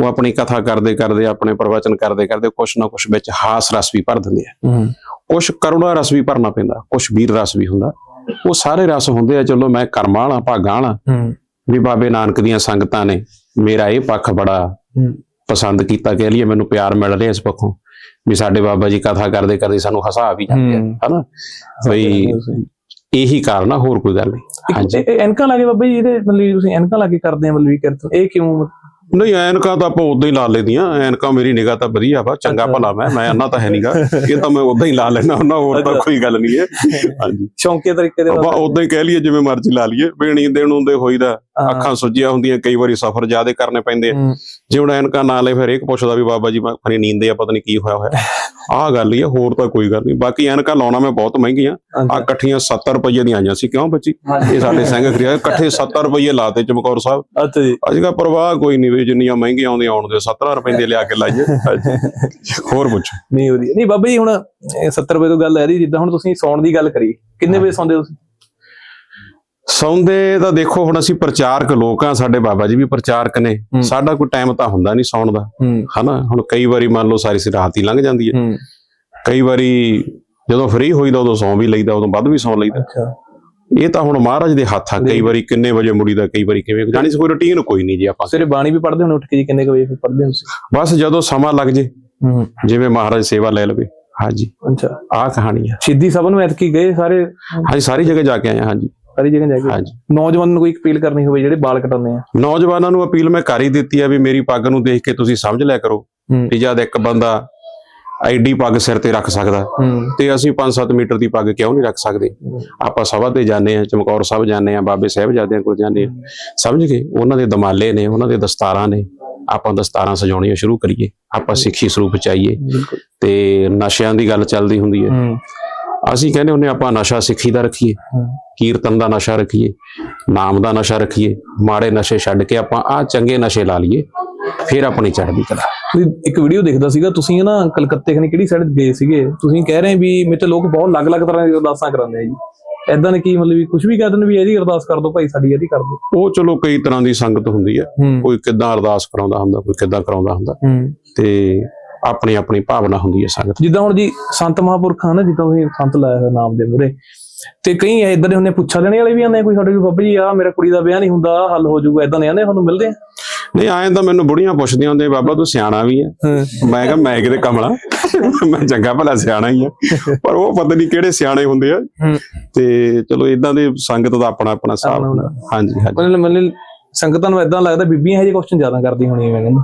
B: ਉਹ ਆਪਣੀ ਕਥਾ ਕਰਦੇ ਕਰਦੇ ਆਪਣੇ ਪ੍ਰਵਚਨ ਕਰਦੇ ਕਰਦੇ ਕੁਛ ਨਾ ਕੁਛ ਵਿੱਚ ਹਾਸ ਰਸ ਵੀ ਭਰ ਦਿੰਦੇ ਆ। ਕੁਛ ਕਰੁਣਾ ਰਸ ਵੀ ਭਰਨਾ ਪੈਂਦਾ ਕੁਛ ਵੀਰ ਰਸ ਵੀ ਹੁੰਦਾ। ਉਹ ਸਾਰੇ ਰਸ ਹੁੰਦੇ ਆ ਚਲੋ ਮੈਂ ਕਰਮਾਂ ਵਾਲਾ ਭਾਗਾਂ ਵਾਲਾ। ਵੀ ਬਾਬੇ ਨਾਨਕ ਦੀਆਂ ਸੰਗਤਾਂ ਨੇ ਮੇਰਾ ਇਹ ਪੱਖ ਬੜਾ ਪਸੰਦ ਕੀਤਾ ਕਹਿ ਲਈਏ ਮੈਨੂੰ ਪਿਆਰ ਮਿਲ ਰਿਹਾ ਇਸ ਪੱਖੋਂ। ਵੀ ਸਾਡੇ ਬਾਬਾ ਜੀ ਕਥਾ ਕਰਦੇ ਕਰਦੇ ਸਾਨੂੰ ਹਸਾ ਵੀ ਜਾਂਦੇ ਆ। ਹਨਾ? ਬਈ ਇਹੀ ਕਾਰਨ ਆ ਹੋਰ ਕੋਈ ਗੱਲ ਨਹੀਂ। ਹਾਂਜੀ।
A: ਇਹ ਐਨਕਾਂ ਲਾ ਕੇ ਬਾਬਾ ਜੀ ਇਹਦੇ ਮਤਲਬ ਤੁਸੀਂ ਐਨਕਾਂ ਲਾ ਕੇ ਕਰਦੇ ਆ ਮਤਲਬ ਕਿ ਕੀਰਤਨ ਇਹ ਕਿਉਂ
B: ਨਹੀਂ ਐਨਕਾਂ ਤਾਂ ਆਪਾਂ ਉਦਾਂ ਹੀ ਲਾ ਲੈਦੀਆਂ। ਐਨਕਾਂ ਮੇਰੀ ਨਿਗਾਹ ਤਾਂ ਵਧੀਆ ਵਾ ਚੰਗਾ। ਭਲਾ ਮੈਂ ਮੈਂ ਅੰਨਾ ਤਾਂ ਹੈ ਨਹੀਂਗਾ ਇਹ ਤਾਂ ਮੈਂ ਉਦਾਂ ਹੀ ਲਾ ਲੈਣਾ ਉਹਨਾਂ ਹੋਰ ਤਾਂ। ਕੋਈ ਗੱਲ ਨਹੀਂ ਹੈ। ਹਾਂਜੀ।
A: ਸ਼ੌਂਕੀ ਤਰੀਕੇ ਦੇ
B: ਆਪਾਂ ਉਦਾਂ ਹੀ ਕਹਿ ਲਈਏ ਜਿਵੇਂ ਮਰਜ਼ੀ ਲਾ ਲਈਏ। ਬੇਣੀ ਦੇਣ ਹੁੰਦੇ ਹੋਈਦਾ। ਅੱਖਾਂ ਸੁੱਜੀਆਂ ਹੁੰਦੀਆਂ ਕਈ ਵਾਰੀ ਸਫ਼ਰ ਜ਼ਿਆਦੇ ਕਰਨੇ ਪੈਂਦੇ ਜੇ ਹੁਣ ਐਨਕਾਂ ਨਾ ਲਏ ਫਿਰ ਇੱਕ ਪੁੱਛਦਾ ਵੀ ਬਾਬਾ ਜੀ ਮੈਂ ਖਣੀ ਨੀਂਦੇ ਆ ਪਤਾ ਨਹੀਂ ਕੀ ਹੋਇਆ ਹੋਇਆ। ਆਹ ਗੱਲ ਹੀ ਆ ਹੋਰ ਤਾਂ ਕੋਈ ਗੱਲ ਨਹੀਂ। ਬਾਕੀ ਐਨਕਾਂ ਲਾਉਣਾ ਮੈਂ ਬਹੁਤ ਮਹਿੰਗੀਆਂ। ਆ। ਇਕੱਠੀਆਂ 70 ਰੁਪਏ ਦੀਆਂ ਆਈਆਂ ਸੀ ਕਿਉਂ ਬੱਚੀ? ਇਹ ਸਾਡੇ ਸਿੰਘ ਖਰੀਆ ਇਕੱਠੇ 70 ਰੁਪਏ ਲਾਤੇ ਚਮਕੌਰ ਸਾਹਿਬ।
A: ਅੱਛਾ ਜੀ।
B: ਅੱਜ ਕੱਲ੍ਹ ਪਰਵਾਹ ਕੋਈ ਨਹੀਂ ਵੀ ਜਿੰਨੀਆਂ ਮਹਿੰਗੀਆਂ ਆਉਂਦੀਆਂ ਆਉਣ ਦੇ 70 ਰੁਪਏ ਦੇ ਲਿਆ ਕੇ ਲਾਈਏ। ਹੋਰ ਪੁੱਛੋ।
A: ਨਹੀਂ ਵਧੀਆ। ਨਹੀਂ ਬਾਬਾ ਜੀ ਹੁਣ ਇਹ 70 ਰੁਪਏ ਤੋਂ ਗੱਲ ਹੈ ਦੀ ਜਿੱਦਾਂ ਹੁਣ ਤੁਸੀਂ ਸੌਣ ਦੀ ਗੱਲ ਕਰੀ ਕਿੰਨੇ ਵਜੇ ਸੌਂਦੇ ਹੋ ਤੁਸੀਂ?
B: ਸੌਂਦੇ ਤਾਂ ਦੇਖੋ ਹੁਣ ਅਸੀਂ ਪ੍ਰਚਾਰਕ ਲੋਕ ਆ ਸਾਡੇ ਬਾਬਾ ਜੀ ਵੀ ਪ੍ਰਚਾਰਕ ਨੇ। ਸਾਡਾ ਕੋਈ ਟਾਈਮ ਤਾਂ ਹੁੰਦਾ ਨਹੀਂ ਸੌਣ ਦਾ। ਹਨਾ? ਹੁਣ ਕਈ ਵਾਰੀ ਮੰਨ ਲਓ ਸਾਰੀ ਰਾਤ ਹੀ ਲੰਘ ਜਾਂਦੀ ਹੈ। ਕਈ ਵਾਰੀ ਜਦੋਂ ਫ੍ਰੀ ਹੋਈਦਾ ਉਦੋਂ ਸੌਂ ਵੀ ਲਈਦਾ ਉਦੋਂ ਵੱਧ ਵੀ ਸੌਂ ਲਈਦਾ।
A: ਅੱਛਾ।
B: ਇਹ ਤਾਂ ਹੁਣ ਮਹਾਰਾਜ ਦੇ ਹੱਥ ਆ। ਕਈ ਵਾਰੀ ਕਿੰਨੇ ਵਜੇ ਮੁੜੀਦਾ ਕਈ ਵਾਰੀ ਕਿਵੇਂ। ਜਾਣੀ ਸੀ ਕੋਈ ਰੁਟੀਨ ਕੋਈ ਨਹੀਂ ਜੀ ਆਪਾਂ।
A: ਸਵੇਰੇ ਬਾਣੀ ਵੀ ਪੜ੍ਹਦੇ ਹੋਣੇ ਉੱਠ ਕੇ ਜੀ ਕਿੰਨੇ ਵਜੇ ਪੜ੍ਹਦੇ ਹੋ
B: ਬਸ ਜਦੋਂ ਸਮਾਂ ਲੱਗ ਜੇ ਜਿਵੇਂ ਮਹਾਰਾਜ ਸੇਵਾ ਲੈ ਲਵੇ। ਹਾਂਜੀ।
A: ਅੱਛਾ।
B: ਆਹ ਕਹਾਣੀ ਆ।
A: ਸਿੱਧੀ ਸਭਾ ਨੂੰ ਐਤਕੀ ਗਏ ਸਾਰੇ?
B: ਹਾਂਜੀ ਸਾਰੀ ਜਗ੍ਹਾ ਜਾ ਕੇ ਆਏ ਹਾਂਜੀ।
A: ਸਾਰੀ ਜਗ੍ਹਾ ਜਾ ਕੇ
B: ਹਾਂਜੀ।
A: ਨੌਜਵਾਨ ਨੂੰ ਕੋਈ ਅਪੀਲ ਕਰਨੀ ਹੋਵੇ ਜਿਹੜੇ ਬਾਲ ਕਟਾਉਂਦੇ ਆ।
B: ਨੌਜਵਾਨਾਂ ਨੂੰ ਅਪੀਲ ਮੈਂ ਕਰ ਹੀ ਦਿੱਤੀ ਆ ਵੀ ਮੇਰੀ ਪੱਗ ਨੂੰ ਦੇਖ ਕੇ ਤੁਸੀਂ ਸਮਝ ਲਿਆ ਕਰੋ
A: ਹੂੰ।
B: ਵੀ ਜਦ ਇੱਕ ਬੰਦਾ ਐਡੀ ਪੱਗ ਸਿਰ ਤੇ ਰੱਖ ਸਕਦਾ
A: ਹੂੰ।
B: ਤੇ ਅਸੀਂ 5-7 ਮੀਟਰ ਦੀ ਪੱਗ ਕਿਉਂ ਨਹੀਂ ਰੱਖ ਸਕਦੇ? ਆਪਾਂ ਸਭਾ ਤੇ ਜਾਂਦੇ ਆ ਚਮਕੌਰ ਸਾਹਿਬ ਜਾਂਦੇ ਆ ਬਾਬੇ ਸਾਹਿਬ ਜਾਂਦੇ ਕੋਲ ਜਾਂਦੇ ਆ। ਸਮਝ ਗਏ? ਉਹਨਾਂ ਦੇ ਦਮਾਲੇ ਨੇ ਉਹਨਾਂ ਦੇ ਦਸਤਾਰਾਂ ਨੇ। ਆਪਾਂ ਦਸਤਾਰਾਂ ਸਜਾਉਣੀਆਂ ਸ਼ੁਰੂ ਕਰੀਏ। ਆਪਾਂ ਸਿੱਖੀ ਸਰੂਪ ਚਾਹੀਏ।
A: ਬਿਲਕੁਲ।
B: ਤੇ ਨਸ਼ਿਆਂ ਦੀ ਗੱਲ ਚੱਲਦੀ ਹੁੰਦੀ ਹੈ।
A: ਹੂੰ।
B: ਅਸੀਂ ਕਹਿੰਦੇ ਹੁੰਦੇ ਆਪਾਂ ਨਸ਼ਾ ਸਿੱਖੀ ਦਾ ਰੱਖੀਏ ਕੀਰਤਨ ਦਾ ਨਸ਼ਾ ਰੱਖੀਏ ਨਾਮ ਦਾ ਨਸ਼ਾ ਰੱਖੀਏ ਮਾੜੇ ਨਸ਼ੇ ਛੱਡ ਕੇ ਆਪਾਂ ਆ ਚੰਗੇ ਨਸ਼ੇ ਲਾ ਲਈਏ ਫਿਰ ਆਪਣੀ ਚੜ੍ਹਦੀ ਕਲਾ।
A: ਤੁਸੀਂ ਇੱਕ ਵੀਡੀਓ ਦੇਖਦਾ ਸੀਗਾ ਤੁਸੀਂ ਨਾ ਕਲਕੱਤੇ ਖਣੀ ਕਿਹੜੀ ਸਾਈਡ ਗਏ ਸੀਗੇ? ਤੁਸੀਂ ਕਹਿ ਰਹੇ ਵੀ ਮੇਰੇ ਲੋਕ ਬਹੁਤ ਅਲੱਗ-ਅਲੱਗ ਤਰ੍ਹਾਂ ਦੀ ਅਰਦਾਸਾਂ ਕਰਾਉਂਦੇ ਆ ਜੀ। ਐਦਾਂ ਨੇ ਕੀ ਮਤਲਬ ਵੀ ਕੁਝ ਵੀ ਕਹਿ ਦਿੰਦੇ ਵੀ ਇਹਦੀ ਅਰਦਾਸ ਕਰ ਦਿਓ ਭਾਈ ਸਾਡੀ ਇਹਦੀ ਕਰ ਦਿਓ।
B: ਉਹ ਚਲੋ ਕਈ ਤਰ੍ਹਾਂ ਦੀ ਸੰਗਤ ਹੁੰਦੀ ਹੈ। ਕੋਈ ਕਿੱਦਾਂ ਅਰਦਾਸ ਕਰਾਉਂਦਾ ਹੁੰਦਾ ਕੋਈ ਕਿੱਦਾਂ ਕਰਾਉਂਦਾ ਹੁੰਦਾ। ਤੇ ਆਪਣੀ ਆਪਣੀ ਭਾਵਨਾ ਹੁੰਦੀ ਹੈ ਸੰਗਤ
A: ਜਿੱਦਾਂ ਹੁਣ ਜੀ ਸੰਤ ਮਹਾਂਪੁਰਖਾਂ ਨਾ ਜਿੱਦਾਂ ਤੁਸੀਂ ਸੰਤ ਲਾਇਆ ਹੋਇਆ ਨਾਮ ਦੇ ਮੂਹਰੇ। ਤੇ ਕਈ ਇਦਾਂ ਦੇ ਹੁੰਦੇ ਪੁੱਛਾ ਦੇਣੇ ਵਾਲੇ ਵੀ ਆਉਂਦੇ ਕੋਈ ਸਾਡੇ ਵੀ ਬਾਬਾ ਜੀ ਆ ਮੇਰਾ ਕੁੜੀ ਦਾ ਵਿਆਹ ਨਹੀਂ ਹੁੰਦਾ ਹੱਲ ਹੋ ਜਾਊਗਾ ਇਦਾਂ ਦੇ ਆਂਦੇ ਤੁਹਾਨੂੰ ਮਿਲਦੇ ਆ?
B: ਨਹੀਂ ਆਏ ਤਾਂ ਮੈਨੂੰ ਬੁੜੀਆਂ ਪੁੱਛਦੀਆਂ ਹੁੰਦੇ ਬਾਬਾ ਤੂੰ ਸਿਆਣਾ ਵੀ ਹੈ। ਮੈਂ ਕਿਹਾ ਮੈਂ ਕਿਤੇ ਕਮਲਾ ਮੈਂ ਚੰਗਾ ਭਲਾ ਸਿਆਣਾ ਹੀ ਆ। ਪਰ ਉਹ ਪਤਾ ਨਹੀਂ ਕਿਹੜੇ ਸਿਆਣੇ ਹੁੰਦੇ ਆ। ਤੇ ਚਲੋ ਇਦਾਂ ਦੇ ਸੰਗਤ ਦਾ ਆਪਣਾ ਆਪਣਾ ਹੁੰਦਾ। ਹਾਂਜੀ ਹਾਂਜੀ।
A: ਮਤਲਬ ਸੰਗਤਾਂ ਨੂੰ ਇਦਾਂ ਲੱਗਦਾ ਬੀਬੀਆਂ ਇਹ ਜਿਹੇ ਕੁਐਸਚਨ ਜ਼ਿਆਦਾ ਕਰਦੀ ਹੋਣੀ ਮੈਂ ਕਹਿੰਦਾ।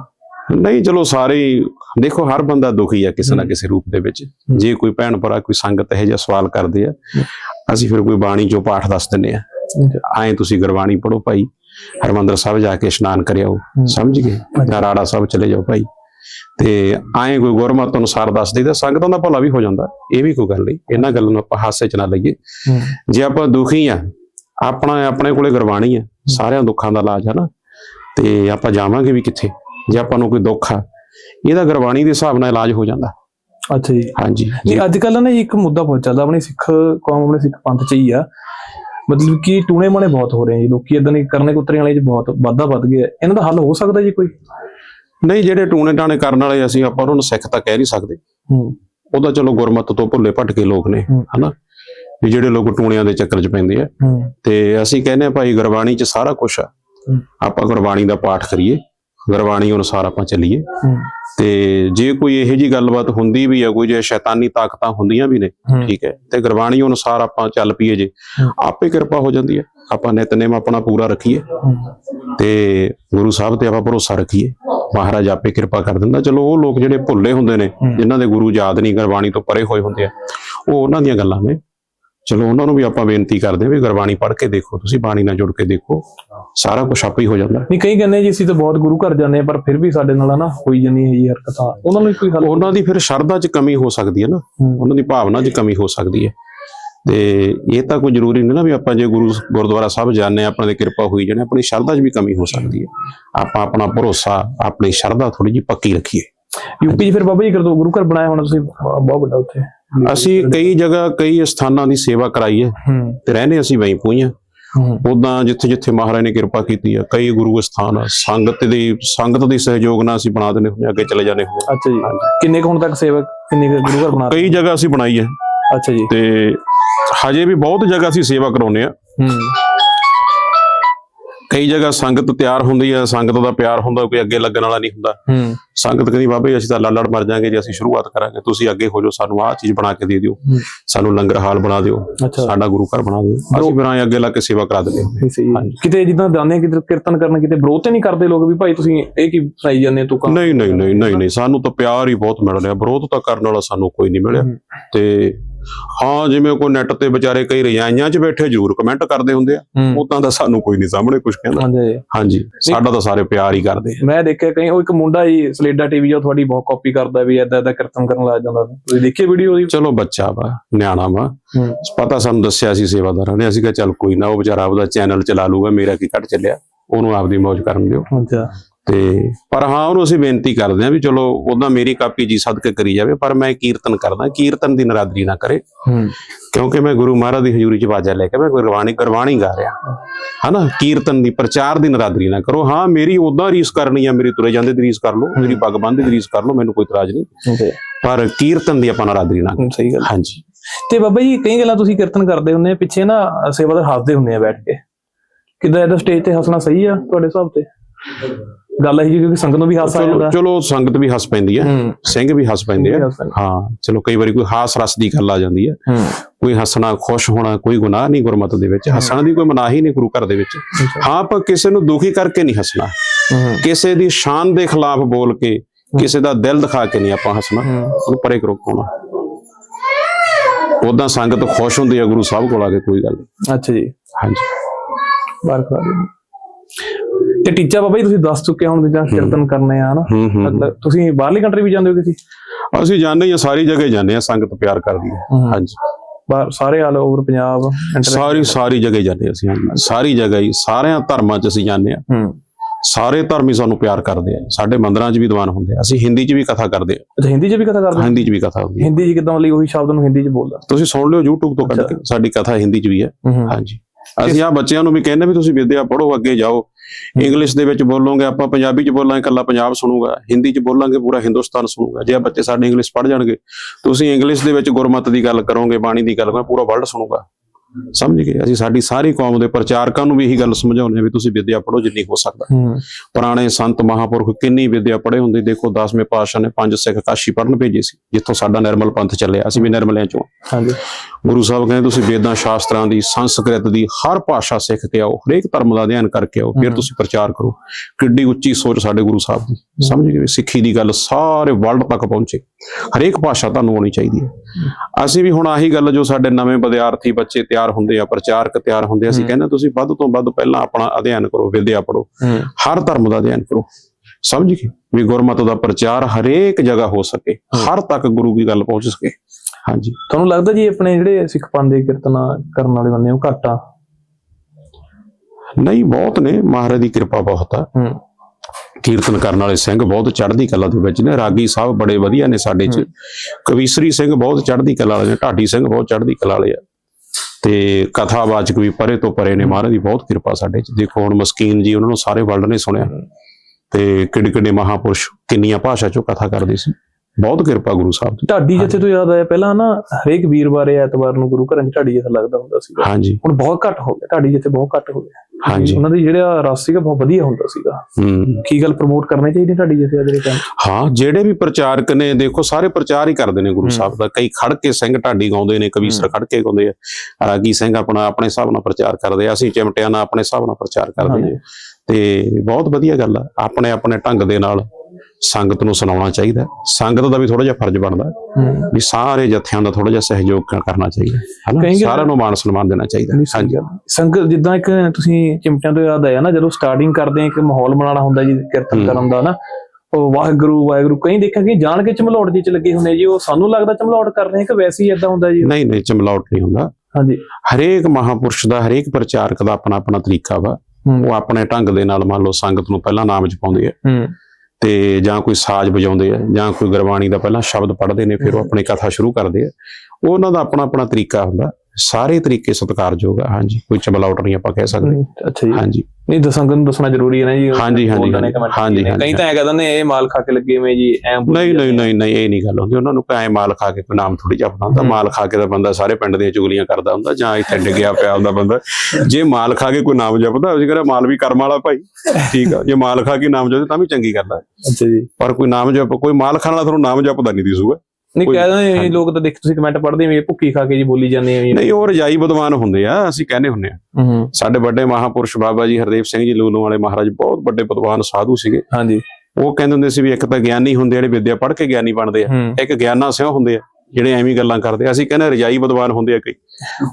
B: ਨਹੀਂ ਚਲੋ ਸਾਰੇ ਦੇਖੋ ਹਰ ਬੰਦਾ ਦੁਖੀ ਆ ਕਿਸੇ ਨਾ ਕਿਸੇ ਰੂਪ ਦੇ ਵਿੱਚ। ਜੇ ਕੋਈ ਭੈਣ ਭਰਾ ਕੋਈ ਸੰਗਤ ਇਹ ਜਿਹਾ ਸਵਾਲ ਕਰਦੇ ਆ ਅਸੀਂ ਫਿਰ ਕੋਈ ਬਾਣੀ ਚੋਂ ਪਾਠ ਦੱਸ ਦਿੰਨੇ ਆ। ਐਂ ਤੁਸੀਂ ਗੁਰਬਾਣੀ ਪੜੋ ਭਾਈ। ਹਰਮੰਦਰ ਸਾਹਿਬ ਜਾ ਕੇ ਇਸ਼ਨਾਨ ਕਰਿਓ ਸਮਝ ਗਏ? ਰਾੜਾ ਸਾਹਿਬ ਚਲੇ ਜਾਓ ਭਾਈ। ਤੇ ਐਂ ਕੋਈ ਗੁਰਮਤਿ ਅਨੁਸਾਰ ਦੱਸ ਦਈਦਾ ਸੰਗਤਾਂ ਦਾ ਭਲਾ ਵੀ ਹੋ ਜਾਂਦਾ। ਇਹ ਵੀ ਕੋਈ ਗੱਲ ਨਹੀਂ ਇਹਨਾਂ ਗੱਲਾਂ ਨੂੰ ਆਪਾਂ ਹਾਸੇ ਚ ਨਾ ਲਈਏ। ਜੇ ਆਪਾਂ ਦੁਖੀ ਆ ਆਪਣਾ ਆਪਣੇ ਕੋਲੇ ਗੁਰਬਾਣੀ ਆ ਸਾਰਿਆਂ ਦੁੱਖਾਂ ਦਾ ਇਲਾਜ ਹੈ ਨਾ। ਤੇ ਆਪਾਂ ਜਾਵਾਂਗੇ ਵੀ ਕਿੱਥੇ? ਜੇ ਆਪਾਂ ਨੂੰ ਕੋਈ ਦੁੱਖ ਆ ਇਹਦਾ ਗੁਰਬਾਣੀ ਦੇ ਹਿਸਾਬ ਨਾਲ ਇਲਾਜ ਹੋ ਜਾਂਦਾ।
A: ਅੱਛਾ ਜੀ।
B: ਹਾਂਜੀ।
A: ਜੀ ਅੱਜ ਕੱਲ ਨਾ ਜੀ ਇੱਕ ਮੁੱਦਾ ਬਹੁਤ ਚੱਲਦਾ ਆਪਣੀ ਸਿੱਖ ਕੌਮ ਆਪਣੇ ਸਿੱਖ ਪੰਥ ਚ ਹੀ ਆ। ਮਤਲਬ ਕਿ ਟੂਣੇ ਮਣੇ ਬਹੁਤ ਹੋ ਰਹੇ ਜੀ ਲੋਕੀ ਇਦਾਂ ਦੇ ਕਰਨੇ ਕੁਤਰੇ ਵਾਲੇ ਚ ਬਹੁਤ ਵਾਧਾ ਵੱਧ ਗਿਆ। ਇਹਨਾਂ ਦਾ ਹੱਲ ਹੋ ਸਕਦਾ ਜੀ ਕੋਈ?
B: ਨਹੀਂ ਜਿਹੜੇ ਟੂਣੇ ਟਾਣੇ ਕਰਨ ਵਾਲੇ ਅਸੀਂ ਆਪਾਂ ਉਹਨਾਂ ਨੂੰ ਸਿੱਖ ਤਾਂ ਕਹਿ ਨਹੀਂ ਸਕਦੇ।
A: ਹੂੰ।
B: ਉਹਦਾ ਚਲੋ ਗੁਰਮਤ ਤੋਂ ਭੁੱਲੇ ਭਟਕੇ ਲੋਕ ਨੇ। ਹਨਾ? ਵੀ ਜਿਹੜੇ ਲੋਕ ਟੂਣਿਆਂ ਦੇ ਚੱਕਰ 'ਚ ਪੈਂਦੇ ਆ। ਤੇ ਅਸੀਂ ਕਹਿੰਦੇ ਆ ਭਾਈ ਗੁਰਬਾਣੀ 'ਚ ਸਾਰਾ ਕੁਝ ਆ। ਆਪਾਂ ਗੁਰਬਾਣੀ ਦਾ ਪਾਠ ਕਰੀਏ। ਗੁਰਬਾਣੀ ਅਨੁਸਾਰ ਆਪਾਂ ਚੱਲੀਏ। ਤੇ ਜੇ ਕੋਈ ਇਹੋ ਜੀ ਗੱਲਬਾਤ ਹੁੰਦੀ ਵੀ ਆ ਕੋਈ ਜੇ ਸ਼ੈਤਾਨੀ ਤਾਕਤਾਂ ਹੁੰਦੀਆਂ ਵੀ ਨੇ ਠੀਕ ਹੈ ਤੇ ਗੁਰਬਾਣੀ ਅਨੁਸਾਰ ਆਪਾਂ ਚੱਲ ਪਈਏ ਜੇ। ਆਪੇ ਕਿਰਪਾ ਹੋ ਜਾਂਦੀ ਹੈ। ਆਪਾਂ ਨਿਤਨੇਮ ਆਪਣਾ ਪੂਰਾ ਰੱਖੀਏ। ਤੇ ਗੁਰੂ ਸਾਹਿਬ ਤੇ ਆਪਾਂ ਭਰੋਸਾ ਰੱਖੀਏ। ਮਹਾਰਾਜ ਆਪੇ ਕਿਰਪਾ ਕਰ ਦਿੰਦਾ। ਚਲੋ ਉਹ ਲੋਕ ਜਿਹੜੇ ਭੁੱਲੇ ਹੁੰਦੇ ਨੇ। ਜਿਨ੍ਹਾਂ ਦੇ ਗੁਰੂ ਯਾਦ ਨਹੀਂ ਗੁਰਬਾਣੀ ਤੋਂ ਪਰੇ ਹੋਏ ਹੁੰਦੇ ਆ ਉਹ ਉਹਨਾਂ ਦੀਆਂ ਗੱਲਾਂ ਨੇ। ਚਲੋ ਉਹਨਾਂ ਨੂੰ ਵੀ ਆਪਾਂ ਬੇਨਤੀ ਕਰਦੇ ਹਾਂ ਵੀ ਗੁਰਬਾਣੀ ਪੜ੍ਹ ਕੇ ਦੇਖੋ ਤੁਸੀਂ ਬਾਣੀ ਨਾਲ ਜੁੜ ਕੇ ਦੇਖੋ। ਸਾਰਾ ਕੁਝ ਆਪੇ ਹੀ ਹੋ ਜਾਂਦਾ।
A: ਨਹੀਂ ਕਈ ਕਹਿੰਦੇ ਜੀ ਅਸੀਂ ਤਾਂ ਬਹੁਤ ਗੁਰੂ ਘਰ ਜਾਂਦੇ ਆ ਪਰ ਫਿਰ ਵੀ ਸਾਡੇ ਨਾਲ ਨਾ ਹੋਈ ਜਾਂਦੀ ਹੈ ਜੀ ਹਰਕਤਾਂ ਉਹਨਾਂ ਨੂੰ ਕੋਈ ਹੱਲ
B: ਉਹਨਾਂ ਦੀ ਫਿਰ ਸ਼ਰਧਾ 'ਚ ਕਮੀ ਹੋ ਸਕਦੀ ਹੈ ਨਾ। ਉਹਨਾਂ ਦੀ ਭਾਵਨਾ 'ਚ ਕਮੀ ਹੋ ਸਕਦੀ ਹੈ। ਤੇ ਇਹ ਤਾਂ ਕੋਈ ਜ਼ਰੂਰੀ ਨਹੀਂ ਨਾ ਵੀ ਆਪਾਂ ਜੇ ਗੁਰੂ ਗੁਰਦੁਆਰਾ ਸਾਹਿਬ ਜਾਂਦੇ ਹਾਂ ਆਪਣੇ ਤੇ ਕਿਰਪਾ ਹੋਈ ਜਾਣੇ ਆਪਣੀ ਸ਼ਰਧਾ 'ਚ ਵੀ ਕਮੀ ਹੋ ਸਕਦੀ ਹੈ। ਆਪਾਂ ਆਪਣਾ ਭਰੋਸਾ ਆਪਣੀ ਸ਼ਰਧਾ ਥੋੜੀ ਜਿਹੀ ਪੱਕੀ ਰੱਖੀਏ।
A: ਯੂਪੀ 'ਚ ਫਿਰ ਬਾਬਾ ਜੀ ਗੁਰੂ ਘਰ ਬਣਾਇਆ ਹੋਣਾ ਤੁਸੀਂ ਬਹੁਤ ਵੱਡਾ ਉੱਥੇ।
B: ਅਸੀਂ ਕਈ ਜਗ੍ਹਾ ਕਈ ਸਥਾਨਾਂ ਦੀ ਸੇਵਾ ਕਰਾਈ ਹੈ
A: ਹੂੰ।
B: ਤੇ ਰਹਿੰਦੇ ਅਸੀਂ ਵਹੀਂ ਪੂਈਆਂ
A: ਹੂੰ।
B: ਉਦਾਂ ਜਿੱਥੇ ਜਿੱਥੇ ਮਹਾਰਾਜ ਨੇ ਕਿਰਪਾ ਕੀਤੀ ਹੈ ਕਈ ਗੁਰੂ ਸਥਾਨ ਆ, ਸੰਗਤ ਦੀ ਸੰਗਤ ਦੇ ਸਹਿਯੋਗ ਨਾਲ ਅਸੀਂ ਬਣਾ ਦਿੰਦੇ ਹੁੰਦੇ ਹਾਂ, ਅੱਗੇ ਚਲੇ ਜਾਂਦੇ ਹੁੰਦੇ ਹਾਂ।
A: ਅੱਛਾ ਜੀ। ਕਿੰਨੇ ਕੁ ਹੁਣ ਤੱਕ ਸੇਵਾ ਕਿੰਨੇ ਕੁ ਗੁਰੂ ਘਰ ਬਣਾ
B: ਕਈ ਜਗ੍ਹਾ ਅਸੀਂ ਬਣਾਈ ਹੈ।
A: ਅੱਛਾ ਜੀ।
B: ਤੇ ਹਜੇ ਵੀ ਬਹੁਤ ਜਗ੍ਹਾ ਅਸੀਂ ਸੇਵਾ ਕਰਾਉਂਦੇ ਆ
A: ਹੂੰ।
B: ਕਈ ਜਗ੍ਹਾ ਸੰਗਤ ਤਿਆਰ ਹੁੰਦੀ ਆ ਸੰਗਤ ਦਾ ਪਿਆਰ ਹੁੰਦਾ ਕੋਈ ਅੱਗੇ ਲੱਗਣ ਵਾਲਾ ਨਹੀਂ ਹੁੰਦਾ।
A: ਹੂੰ।
B: ਸੰਗਤ ਕਹਿੰਦੀ ਬਾਬੇ ਅਸੀਂ ਤਾਂ ਲੜ ਮਰ ਜਾਾਂਗੇ ਜੇ ਅਸੀਂ ਸ਼ੁਰੂਆਤ ਕਰਾਂਗੇ। ਤੁਸੀਂ ਅੱਗੇ ਹੋ ਜਾਓ ਸਾਨੂੰ ਆਹ ਚੀਜ਼ ਬਣਾ ਕੇ ਦੇ ਦਿਓ। ਸਾਨੂੰ ਲੰਗਰ ਹਾਲ ਬਣਾ ਦਿਓ। ਸਾਡਾ ਗੁਰੂ ਘਰ ਬਣਾ ਦਿਓ। ਅਸੀਂ ਫਿਰ ਐਂ ਅੱਗੇ ਲਾ ਕੇ ਸੇਵਾ ਕਰਾ ਦਿੰਦੇ।
A: ਕਿਤੇ ਜਿੱਦਾਂ ਜਾਂਦੇ ਕਿਤੇ ਕੀਰਤਨ ਕਰਨ ਕਿਤੇ ਵਿਰੋਧ ਤੇ ਨਹੀਂ ਕਰਦੇ ਲੋਕ ਵੀ ਭਾਈ ਤੁਸੀਂ ਇਹ ਕੀ ਸੁਣਾਈ ਜਾਂਦੇ ਤੂੰ ਕੰਮ
B: ਨਹੀਂ ਨਹੀਂ ਨਹੀਂ ਨਹੀਂ ਨਹੀਂ। ਸਾਨੂੰ ਤਾਂ ਪਿਆਰ ਹੀ ਬਹੁਤ ਮਿਲ ਰਿਹਾ। ਵਿਰੋਧ ਤਾਂ ਕਰਨ ਵਾਲਾ ਸਾਨੂੰ ਕੋਈ ਨਹੀਂ ਮਿਲਿਆ। ਤੇ ਹਾਂ ਜਿਵੇਂ ਕੋਈ ਨੈਟ ਤੇ ਵਿਚਾਰੇ ਕਈ ਰਜਾਈਆਂ 'ਚ ਬੈਠੇ ਜ਼ਰੂਰ ਕਮੈਂਟ ਕਰਦੇ ਹੁੰਦੇ ਆ। ਉਦਾਂ ਤਾਂ ਸਾਨੂੰ ਕੋਈ ਨਹੀਂ ਸਾਹਮਣੇ ਕੁਝ ਕਹਿੰਦਾ।
A: ਹਾਂਜੀ।
B: ਹਾਂਜੀ। ਸਾਡਾ ਤਾਂ ਸਾਰੇ ਪਿਆਰ ਹੀ ਕਰਦੇ ਆ।
A: ਮੈਂ ਦੇਖਿਆ ਕਈ ਉਹ ਇੱਕ ਮੁੰਡਾ ਜੀ ਸਲੇਡਾ ਟੀਵੀ ਉਹ ਤੁਹਾਡੀ ਬਹੁਤ ਕਾਪੀ ਕਰਦਾ ਵੀ ਏਦਾਂ ਏਦਾਂ ਕੀਰਤਨ ਕਰਨ ਲੱਗ ਜਾਂਦਾ ਤੁਸੀਂ ਦੇਖੀ ਵੀਡੀਓ ਉਹਦੀ?
B: ਚਲੋ ਬੱਚਾ ਵਾ ਨਿਆਣਾ ਵਾ। ਪਤਾ ਸਾਨੂੰ ਦੱਸਿਆ ਸੀ ਸੇਵਾਦਾਰਾਂ ਨੇ ਅਸੀਂ ਕਿਹਾ ਚੱਲ ਕੋਈ ਨਾ ਉਹ ਵਿਚਾਰਾ ਆਪਦਾ ਚੈਨਲ ਚਲਾ ਲੂਗਾ ਮੇਰਾ ਕੀ ਘਟ ਚੱਲਿਆ। ਉਹਨੂੰ ਆਪਦੀ ਮौज ਕਰਨ ਦਿਓ।
A: ਅੱਛਾ।
B: ਤੇ ਪਰ ਹਾਂ ਉਹਨੂੰ ਅਸੀਂ ਬੇਨਤੀ ਕਰਦੇ ਹਾਂ ਵੀ ਚਲੋ ਉਹਦਾ ਮੇਰੀ ਕਾਪੀ ਜੀ ਸਦਕੇ ਕਰੀ ਜਾਵੇ ਪਰ ਮੈਂ ਕੀਰਤਨ ਕਰਦਾ ਕੀਰਤਨ ਦੀ ਨਰਾਦਰੀ ਨਾ ਕਰੇ। ਕਿਉਂਕਿ ਮੈਂ ਗੁਰੂ ਮਹਾਰਾਜ ਦੀ ਹਜ਼ੂਰੀ ਚ ਬਾਜਾ ਲੈ ਕੇ ਮੈਂ ਗੁਰਬਾਣੀ ਗੁਰਬਾਣੀ ਗਾ ਰਿਹਾ। ਹਨਾ? ਕੀਰਤਨ ਦੀ ਪ੍ਰਚਾਰ ਦੀ ਨਰਾਦਰੀ ਨਾ ਕਰੋ। ਹਾਂ ਮੇਰੀ ਉਦਾਂ ਰੀਸ ਕਰਨੀ ਆ ਮੇਰੀ ਤੁਰੇ ਜਾਂਦੇ ਦੀ ਰੀਸ ਕਰ ਲਓ ਮੇਰੀ ਪੱਗ ਬੰਨ੍ਹਦੀ ਦੀ ਰੀਸ ਕਰ ਲਓ ਮੈਨੂੰ ਕੋਈ ਇਤਰਾਜ਼ ਨਹੀਂ। ਪਰ ਕੀਰਤਨ ਦੀ ਆਪਾਂ ਨਰਾਦਰੀ ਨਾ।
A: ਸਹੀ ਗੱਲ।
B: ਹਾਂਜੀ।
A: ਤੇ ਬਾਬਾ ਜੀ ਕਈ ਗੱਲਾਂ ਤੁਸੀਂ ਕੀਰਤਨ ਕਰਦੇ ਹੁੰਦੇ ਆ ਪਿੱਛੇ ਨਾ ਸੇਵਾਦਾਰ ਹੱਸਦੇ ਹੁੰਦੇ ਆ ਬੈਠ ਕੇ। ਕਿਦਾਂ ਇਹਦਾ ਸਟੇਜ ਤੇ ਹੱਸਣਾ ਸਹੀ ਆ ਤੁਹਾਡੇ ਹਿਸਾਬ ਤੇ? ਗੱਲ ਇਹ ਜੀ ਕਿਉਂਕਿ ਸੰਗਤ ਨੂੰ ਵੀ ਹਾਸਾ ਆ
B: ਚਲੋ
A: ਜਾਂਦਾ।
B: ਚਲੋ ਸੰਗਤ ਵੀ ਹੱਸ ਪੈਂਦੀ ਹੈ
A: ਹੂੰ।
B: ਸਿੰਘ ਵੀ ਹੱਸ ਪੈਂਦੇ ਆ। ਹਾਂ ਚਲੋ ਕਈ ਵਾਰੀ ਕੋਈ ਹਾਸ ਰਸ ਦੀ ਗੱਲ ਆ ਜਾਂਦੀ ਹੈ।
A: ਹੂੰ।
B: ਕੋਈ ਹੱਸਣਾ ਖੁਸ਼ ਹੋਣਾ ਕੋਈ ਗੁਨਾਹ ਨਹੀਂ ਗੁਰਮਤਿ ਦੇ ਵਿੱਚ। ਹੱਸਣ ਦੀ ਕੋਈ ਮਨਾਹੀ ਨਹੀਂ ਗੁਰੂ ਘਰ ਦੇ ਵਿੱਚ। ਹਾਂ ਆਪਾਂ ਕਿਸੇ ਨੂੰ ਦੁਖੀ ਕਰਕੇ ਨਹੀਂ ਹੱਸਣਾ।
A: ਹੂੰ।
B: ਕਿਸੇ ਦੀ ਸ਼ਾਨ ਦੇ ਖਿਲਾਫ ਬੋਲ ਕੇ ਕਿਸੇ ਦਾ ਦਿਲ ਦਿਖਾ ਕੇ ਨਹੀਂ ਆਪਾਂ ਹੱਸਣਾ।
A: ਹੂੰ।
B: ਉਹਨੂੰ ਪਰੇ ਕਰੋ ਕੋਣਾ ਉਦਾਂ ਸੰਗਤ ਖੁਸ਼ ਹੁੰਦੀ ਆ ਗੁਰੂ ਸਾਹਿਬ ਕੋਲ ਆ ਕੇ ਕੋਈ ਗੱਲ ਨਹੀਂ।
A: ਅੱਛਾ ਜੀ।
B: ਹਾਂਜੀ।
A: ਬਾਰ ਕਰਾ ਦਿਓ। ਤੇ ਟੀਚਾ ਬਾਬਾ ਜੀ ਤੁਸੀਂ ਦੱਸ ਚੁੱਕੇ ਹੋ ਹੁਣ ਜਿੱਦਾਂ ਕੀਰਤਨ ਕਰਨੇ ਆ ਹਨਾ? ਮਤਲਬ ਤੁਸੀਂ ਬਾਹਰਲੀ ਕੰਟਰੀ ਵੀ ਜਾਂਦੇ ਹੋ ਕਿਸੇ
B: ਅਸੀਂ ਜਾਂਦੇ ਹਾਂ ਸਾਰੀ ਜਗ੍ਹਾ ਜਾਂਦੇ ਹਾਂ ਸੰਗਤ ਪਿਆਰ ਕਰਦੀ ਹੈ। ਹਾਂਜੀ।
A: ਬਾਹਰ ਸਾਰੇ ਆਲ ਓਵਰ ਪੰਜਾਬ
B: ਸਾਰੀ ਸਾਰੀ ਜਗ੍ਹਾ ਜਾਂਦੇ ਅਸੀਂ ਸਾਰੀ ਜਗ੍ਹਾ ਹੀ ਸਾਰਿਆਂ ਧਰਮਾਂ 'ਚ ਅਸੀਂ ਜਾਂਦੇ ਹਾਂ। ਸਾਰੇ ਧਰਮ ਹੀ ਸਾਨੂੰ ਪਿਆਰ ਕਰਦੇ ਆ ਸਾਡੇ ਮੰਦਰਾਂ 'ਚ ਵੀ ਦੀਵਾਨ ਹੁੰਦੇ ਆ। ਅਸੀਂ ਹਿੰਦੀ 'ਚ ਵੀ ਕਥਾ ਕਰਦੇ ਆ
A: ਅੱਛਾ ਹਿੰਦੀ 'ਚ ਵੀ ਕਥਾ ਕਰਦੇ?
B: ਹਿੰਦੀ 'ਚ ਵੀ ਕਥਾ ਹੁੰਦੀ
A: ਹਿੰਦੀ 'ਚ ਕਿਦਾਂ ਮਤਲਬ ਉਹੀ ਸ਼ਬਦ ਨੂੰ ਹਿੰਦੀ 'ਚ ਬੋਲਦਾ?
B: ਤੁਸੀਂ ਸੁਣ ਲਿਓ YouTube ਤੋਂ ਕੱਢ ਕੇ। ਸਾਡੀ ਕਥਾ ਹਿੰਦੀ 'ਚ ਵੀ ਹੈ। ਹਾਂਜੀ। ਅਸੀਂ ਆ ਬੱਚਿਆਂ ਨੂੰ ਵੀ ਕਹਿੰਦੇ ਵੀ ਤੁਸੀਂ ਵਿਦਿਆ ਪੜ੍ਹੋ ਅੱਗੇ ਜਾਓ। ਇੰਗਲਿਸ਼ ਦੇ ਵਿੱਚ ਬੋਲੋਗੇ, ਆਪਾਂ ਪੰਜਾਬੀ 'ਚ ਬੋਲਾਂਗੇ, ਇਕੱਲਾ ਪੰਜਾਬ ਸੁਣੂਗਾ, ਹਿੰਦੀ 'ਚ ਬੋਲਾਂਗੇ, ਪੂਰਾ ਹਿੰਦੁਸਤਾਨ ਸੁਣੂਗਾ। ਜੇ ਬੱਚੇ ਸਾਡੇ ਇੰਗਲਿਸ਼ ਪੜ੍ਹ ਜਾਣਗੇ, ਤੁਸੀਂ ਇੰਗਲਿਸ਼ ਦੇ ਵਿੱਚ ਗੁਰਮਤ ਦੀ ਗੱਲ ਕਰੋਗੇ, ਬਾਣੀ ਦੀ ਗੱਲ ਕਰੋਗੇ, ਪੂਰਾ ਵਰਲਡ ਸੁਣੂਗਾ। ਸਮਝ ਗਏ? ਅਸੀਂ ਸਾਡੀ ਸਾਰੀ ਕੌਮ ਦੇ ਪ੍ਰਚਾਰਕਾਂ ਨੂੰ ਵੀ ਇਹੀ ਗੱਲ ਸਮਝਾਉਂਦੇ ਆ ਵੀ ਤੁਸੀਂ ਵਿਦਿਆ ਪੜ੍ਹੋ ਜਿੰਨੀ ਹੋ ਸਕਦਾ। ਪੁਰਾਣੇ ਸੰਤ ਮਹਾਪੁਰਖ ਕਿੰਨੀ ਵਿਦਿਆ ਪੜ੍ਹੇ ਹੁੰਦੇ? ਦੇਖੋ 10ਵੇਂ ਪਾਤਸ਼ਾਹ ਨੇ ਪੰਜ ਸਿੱਖ ਕਾਸ਼ੀ ਪੜ੍ਹਨ ਭੇਜੇ ਸੀ ਜਿੱਥੋਂ ਸਾਡਾ ਨਿਰਮਲ ਪੰਥ ਚੱਲਿਆ। ਅਸੀਂ ਵੀ ਨਿਰਮਲਿਆਂ ਚੋਂ
A: ਹਾਂਜੀ।
B: ਗੁਰੂ ਸਾਹਿਬ ਕਹਿੰਦੇ ਤੁਸੀਂ ਵੇਦਾਂ ਸ਼ਾਸਤਰਾਂ ਦੀ ਸੰਸਕ੍ਰਿਤ ਦੀ ਹਰ ਭਾਸ਼ਾ ਸਿੱਖ ਕੇ ਆਓ ਹਰੇਕ ਧਰਮ ਦਾ ਅਧਿਐਨ ਕਰਕੇ ਆਓ ਫਿਰ। ਤੁਸੀਂ ਪ੍ਰਚਾਰ ਕਰੋ। ਕਿੱਡੀ ਉੱਚੀ ਸੋਚ ਸਾਡੇ ਗੁਰੂ ਸਾਹਿਬ ਦੀ। ਸਮਝ ਗਏ? ਸਿੱਖੀ ਦੀ ਗੱਲ ਸਾਰੇ ਵਰਲਡ ਤੱਕ ਪਹੁੰਚੇ। ਹਰੇਕ ਭਾਸ਼ਾ ਤੁਹਾਨੂੰ ਆਉਣੀ ਚਾਹੀਦੀ ਹੈ। ਅਸੀਂ ਵੀ ਹੁਣ ਆਹੀ ਗੱਲ ਜੋ ਸਾਡੇ ਨਵੇਂ ਵਿਦਿਆਰਥੀ ਬੱਚੇ ਤਿਆਰ ਹੁੰਦੇ ਆ ਪ੍ਰਚਾਰਕ ਤਿਆਰ ਹੁੰਦੇ ਅਸੀਂ। ਕਹਿੰਦੇ ਤੁਸੀਂ ਵੱਧ ਤੋਂ ਵੱਧ ਪਹਿਲਾਂ ਆਪਣਾ ਅਧਿਐਨ ਕਰੋ ਵਿਦਿਆ ਪੜੋ ਹਰ ਧਰਮ ਦਾ ਅਧਿਐਨ ਕਰੋ। ਸਮਝ ਗਏ? ਵੀ ਗੁਰਮਤਿ ਦਾ ਪ੍ਰਚਾਰ ਹਰੇਕ ਜਗ੍ਹਾ ਹੋ ਸਕੇ ਹਰ ਤੱਕ ਗੁਰੂ ਦੀ ਗੱਲ ਪਹੁੰਚ ਸਕੇ। ਹਾਂਜੀ।
A: ਤੁਹਾਨੂੰ ਲੱਗਦਾ ਜੀ ਆਪਣੇ ਜਿਹੜੇ ਸਿੱਖ ਪੰਥ ਦੇ ਕੀਰਤਨਾ ਕਰਨ ਵਾਲੇ ਬੰਦੇ ਉਹ ਘੱਟ ਆ?
B: ਨਹੀਂ ਬਹੁਤ ਨੇ ਮਹਾਰਾਜ ਦੀ ਕਿਰਪਾ ਬਹੁਤ ਆ। ਕੀਰਤਨ ਕਰਨ ਵਾਲੇ ਸਿੰਘ ਬਹੁਤ ਚੜ੍ਹਦੀ ਕਲਾ ਦੇ ਵਿੱਚ ਨੇ। ਰਾਗੀ ਸਾਹਿਬ ਬੜੇ ਵਧੀਆ ਨੇ ਸਾਡੇ ਚ। ਕਵੀਸਰੀ ਸਿੰਘ ਬਹੁਤ ਚੜ੍ਹਦੀ ਕਲਾ ਵਾਲੇ ਨੇ ਢਾਡੀ ਸਿੰਘ ਬਹੁਤ ਚੜ੍ਹਦੀ ਕਲਾ ਵਾਲੇ ਆ। ਤੇ ਕਥਾਵਾਚਕ ਵੀ ਪਰੇ ਤੋਂ ਪਰੇ ਨੇ ਮਹਾਰਾਜ ਦੀ ਬਹੁਤ ਕਿਰਪਾ ਸਾਡੇ ਚ। ਦੇਖੋ ਹੁਣ ਮਸਕੀਨ ਜੀ ਉਹਨਾਂ ਨੂੰ ਸਾਰੇ ਵਰਲਡ ਨੇ ਸੁਣਿਆ। ਤੇ ਕਿੱਡੇ ਕਿੱਡੇ ਮਹਾਪੁਰਸ਼ ਕਿੰਨੀਆਂ ਭਾਸ਼ਾ ਚੋਂ ਕਥਾ ਕਰਦੇ ਸੀ। ਬਹੁਤ ਕਿਰਪਾ ਗੁਰੂ ਸਾਹਿਬ ਦੀ।
A: ਢਾਡੀ ਜਿੱਥੇ ਤੋਂ ਯਾਦ ਆਇਆ ਪਹਿਲਾਂ ਨਾ ਹਰੇਕ ਵੀਰਵਾਰ ਜਾਂ ਐਤਵਾਰ ਨੂੰ ਗੁਰੂ ਘਰਾਂ 'ਚ ਢਾਡੀ ਜਿਹਾ ਲੱਗਦਾ ਹੁੰਦਾ ਸੀਗਾ।
B: ਹਾਂਜੀ।
A: ਹੁਣ ਬਹੁਤ ਘੱਟ ਹੋ ਗਿਆ ਢਾਡੀ ਜਿੱਥੇ ਬਹੁਤ ਘੱਟ ਹੋ ਗਿਆ।
B: ਹਾਂਜੀ।
A: ਉਹਨਾਂ ਦੀ ਜਿਹੜਾ ਰਸ ਸੀਗਾ ਬਹੁਤ ਵਧੀਆ ਹੁੰਦਾ ਸੀਗਾ।
B: ਹੂੰ।
A: ਕੀ ਗੱਲ ਪ੍ਰਮੋਟ ਕਰਨੀ ਚਾਹੀਦੀ ਢਾਡੀ ਜਿੱਥੇ ਦੇ ਟਾਈਮ
B: ਹਾਂ ਜਿਹੜੇ ਵੀ ਪ੍ਰਚਾਰਕ ਨੇ ਦੇਖੋ ਸਾਰੇ ਪ੍ਰਚਾਰ ਹੀ ਕਰਦੇ ਨੇ ਗੁਰੂ। ਸਾਹਿਬ ਦਾ। ਕਈ ਖੜ ਕੇ ਸਿੰਘ ਢਾਡੀ ਗਾਉਂਦੇ ਨੇ ਕਵੀਸਰ ਖੜ ਕੇ ਗਾਉਂਦੇ ਆ। ਰਾਗੀ ਸਿੰਘ ਆਪਣਾ ਆਪਣੇ ਹਿਸਾਬ ਨਾਲ ਪ੍ਰਚਾਰ ਕਰਦੇ ਆ। ਅਸੀਂ ਚਿਮਟਿਆਂ ਨਾਲ ਆਪਣੇ ਹਿਸਾਬ ਨਾਲ ਪ੍ਰਚਾਰ ਕਰਦੇ ਆ। ਤੇ ਬਹੁਤ ਵਧੀਆ ਗੱਲ ਆ ਆਪਣੇ ਆਪਣੇ ਢੰਗ ਦੇ ਨਾਲ। ਸੰਗਤ ਨੂੰ ਸੁਣਾਉਣਾ ਚਾਹੀਦਾ। ਸੰਗਤ ਦਾ ਵੀ ਥੋੜਾ ਜਿਹਾ ਫਰਜ਼ ਬਣਦਾ। ਵੀ ਸਾਰੇ ਜਥਿਆਂ ਦਾ ਥੋੜਾ ਜਿਹਾ ਸਹਿਯੋਗ ਕਰਨਾ ਚਾਹੀਦਾ। ਹਨਾ? ਸਾਰਿਆਂ ਨੂੰ ਮਾਣ ਸਨਮਾਨ ਦੇਣਾ ਚਾਹੀਦਾ।
A: ਗੱਲ। ਸੰਗਤ ਜਿੱਦਾਂ ਇੱਕ ਤੁਸੀਂ ਚਿਮਟਿਆਂ ਤੋਂ ਯਾਦ ਆਇਆ ਨਾ ਜਦੋਂ ਸਟਾਰਟਿੰਗ ਕਰਦੇ ਆ ਇੱਕ ਮਾਹੌਲ ਬਣਾਉਣਾ ਹੁੰਦਾ ਜੀ ਕੀਰਤਨ। ਕਰਨ ਦਾ ਨਾ ਉਹ ਵਾਹਿਗੁਰੂ ਵਾਹਿਗੁਰੂ ਕਈ ਦੇਖਿਆ ਕਿ ਜਾਣ ਕੇ ਚਮਲੌੜ ਜੀ ਚ ਲੱਗੇ ਹੁੰਦੇ ਜੀ ਉਹ ਸਾਨੂੰ ਲੱਗਦਾ ਚਮਲੌੜ ਕਰ ਰਹੇ ਆ ਕਿ ਵੈਸੇ ਹੀ ਇਦਾਂ ਹੁੰਦਾ ਜੀ?
B: ਨਹੀਂ ਨਹੀਂ ਚਮਲਾਉਟ ਨਹੀਂ ਹੁੰਦਾ।
A: ਹਾਂਜੀ।
B: ਹਰੇਕ ਮਹਾਪੁਰਸ਼ ਦਾ ਹਰੇਕ ਪ੍ਰਚਾਰਕ ਦਾ ਆਪਣਾ ਆਪਣਾ ਤਰੀਕਾ ਵਾ। ਉਹ ਆਪਣੇ ਢੰਗ ਦੇ ਨਾਲ ਮੰਨ ਲਓ ਸੰਗਤ ਨੂੰ ਪਹਿਲਾਂ ਨਾਮ ਜਪਾਉਂਦੇ ਆ।
A: ਹੂੰ।
B: ਤੇ ਜਾਂ ਕੋਈ ਸਾਜ਼ ਵਜਾਉਂਦੇ ਆ ਜਾਂ ਕੋਈ ਗੁਰਬਾਣੀ ਦਾ ਪਹਿਲਾਂ ਸ਼ਬਦ ਪੜ੍ਹਦੇ ਨੇ ਫਿਰ ਉਹ। ਆਪਣੀ ਕਥਾ ਸ਼ੁਰੂ ਕਰਦੇ ਆ ਉਹ ਉਹਨਾਂ ਦਾ ਆਪਣਾ ਆਪਣਾ ਤਰੀਕਾ ਹੁੰਦਾ ਸਾਰੇ ਤਰੀਕੇ ਸਤਿਕਾਰਯੋਗ ਆ ਹਾਂਜੀ। ਕੋਈ ਚਬਲਾਉਟ ਨਹੀਂ ਆਪਾਂ ਕਹਿ ਸਕਦੇ।
A: ਹੂੰ, ਅੱਛਾ ਜੀ।
B: ਹਾਂਜੀ।
A: ਨਹੀਂ ਤਾਂ ਸੰਗਤ ਨੂੰ ਦੱਸਣਾ ਜ਼ਰੂਰੀ ਹੈ ਨਾ ਜੀ
B: ਹਾਂਜੀ, ਹਾਂਜੀ, ਹਾਂਜੀ।
A: ਕਈ। ਤਾਂ ਐ ਕਹਿੰਦੇ ਨੇ ਇਹ ਮਾਲ ਖਾ ਕੇ ਲੱਗੇ ਹੋਏ ਜੀ ਐ
B: ਨਹੀਂ ਨਹੀਂ ਨਹੀਂ ਨਹੀਂ ਇਹ ਨਹੀਂ ਗੱਲ ਹੁੰਦੀ। ਉਹਨਾਂ ਨੂੰ ਐ ਮਾਲ ਖਾ ਕੇ ਕੋਈ ਨਾਮ ਥੋੜੀ ਹੁੰਦਾ
A: ਹਮ।
B: ਮਾਲ ਖਾ ਕੇ ਤਾਂ ਬੰਦਾ ਸਾਰੇ ਪਿੰਡ ਦੀਆਂ ਚੁਗਲੀਆਂ ਕਰਦਾ ਹੁੰਦਾ ਜਾਂ ਇੱਥੇ ਡਿੱਗਿਆ ਪਿਆ ਹੁੰਦਾ ਬੰਦਾ। ਜੇ ਮਾਲ ਖਾ ਕੇ ਕੋਈ ਨਾਮ ਜਪਦਾ ਅਸੀਂ ਕਹਿੰਦੇ ਮਾਲ ਵੀ ਕਰਮ ਵਾਲਾ ਭਾਈ। ਠੀਕ ਆ ਜੇ ਮਾਲ ਖਾ ਕੇ ਨਾਮ ਜਪਦੇ ਤਾਂ ਵੀ ਚੰਗੀ ਗੱਲ ਆ।
A: ਅੱਛਾ ਜੀ।
B: ਪਰ ਕੋਈ ਨਾਮ ਜਪ ਕੋਈ ਮਾਲ ਖਾਣ ਵਾਲਾ ਤੁਹਾਨੂੰ ਨਾਮ ਜਪਦਾ ਨਹੀਂ ਦਿਸੂਗਾ
A: ਨਹੀਂ ਕਹਿੰਦੇ
B: ਹਾਂਜੀ।
A: ਲੋਕ ਤਾਂ ਦੇਖ ਤੁਸੀਂ ਕਮੈਂਟ ਪੜ੍ਹਦੇ ਹੋ ਭੁੱਕੀ ਖਾ ਕੇ ਜੀ ਬੋਲੀ ਜਾਂਦੇ ਆ
B: ਨਹੀਂ ਉਹ ਰਜਾਈ ਵਿਦਵਾਨ ਹੁੰਦੇ ਆ ਅਸੀਂ ਕਹਿੰਦੇ ਹੁੰਦੇ ਆ। ਸਾਡੇ ਵੱਡੇ ਮਹਾਪੁਰਸ਼ ਬਾਬਾ ਜੀ ਹਰਦੇਵ ਸਿੰਘ ਜੀ ਲੂਲੂ ਵਾਲੇ ਮਹਾਰਾਜ ਬਹੁਤ ਵੱਡੇ ਵਿਦਵਾਨ ਸਾਧੂ ਸੀਗੇ।
A: ਹਾਂਜੀ।
B: ਉਹ ਕਹਿੰਦੇ ਹੁੰਦੇ ਸੀ ਵੀ ਇੱਕ ਤਾਂ ਗਿਆਨੀ ਹੁੰਦੇ ਜਿਹੜੇ ਵਿਦਿਆ ਪੜ੍ਹ ਕੇ ਗਿਆਨੀ ਬਣਦੇ ਆ। ਇੱਕ ਗਿਆਨਾ ਸਿਉ ਹੁੰਦੇ ਆ ਜਿਹੜੇ ਐਵੇਂ ਗੱਲਾਂ ਕਰਦੇ ਅਸੀਂ ਕਹਿੰਦੇ ਰਜਾਈ ਵਿਦਵਾਨ ਹੁੰਦੇ ਆ ਕਈ।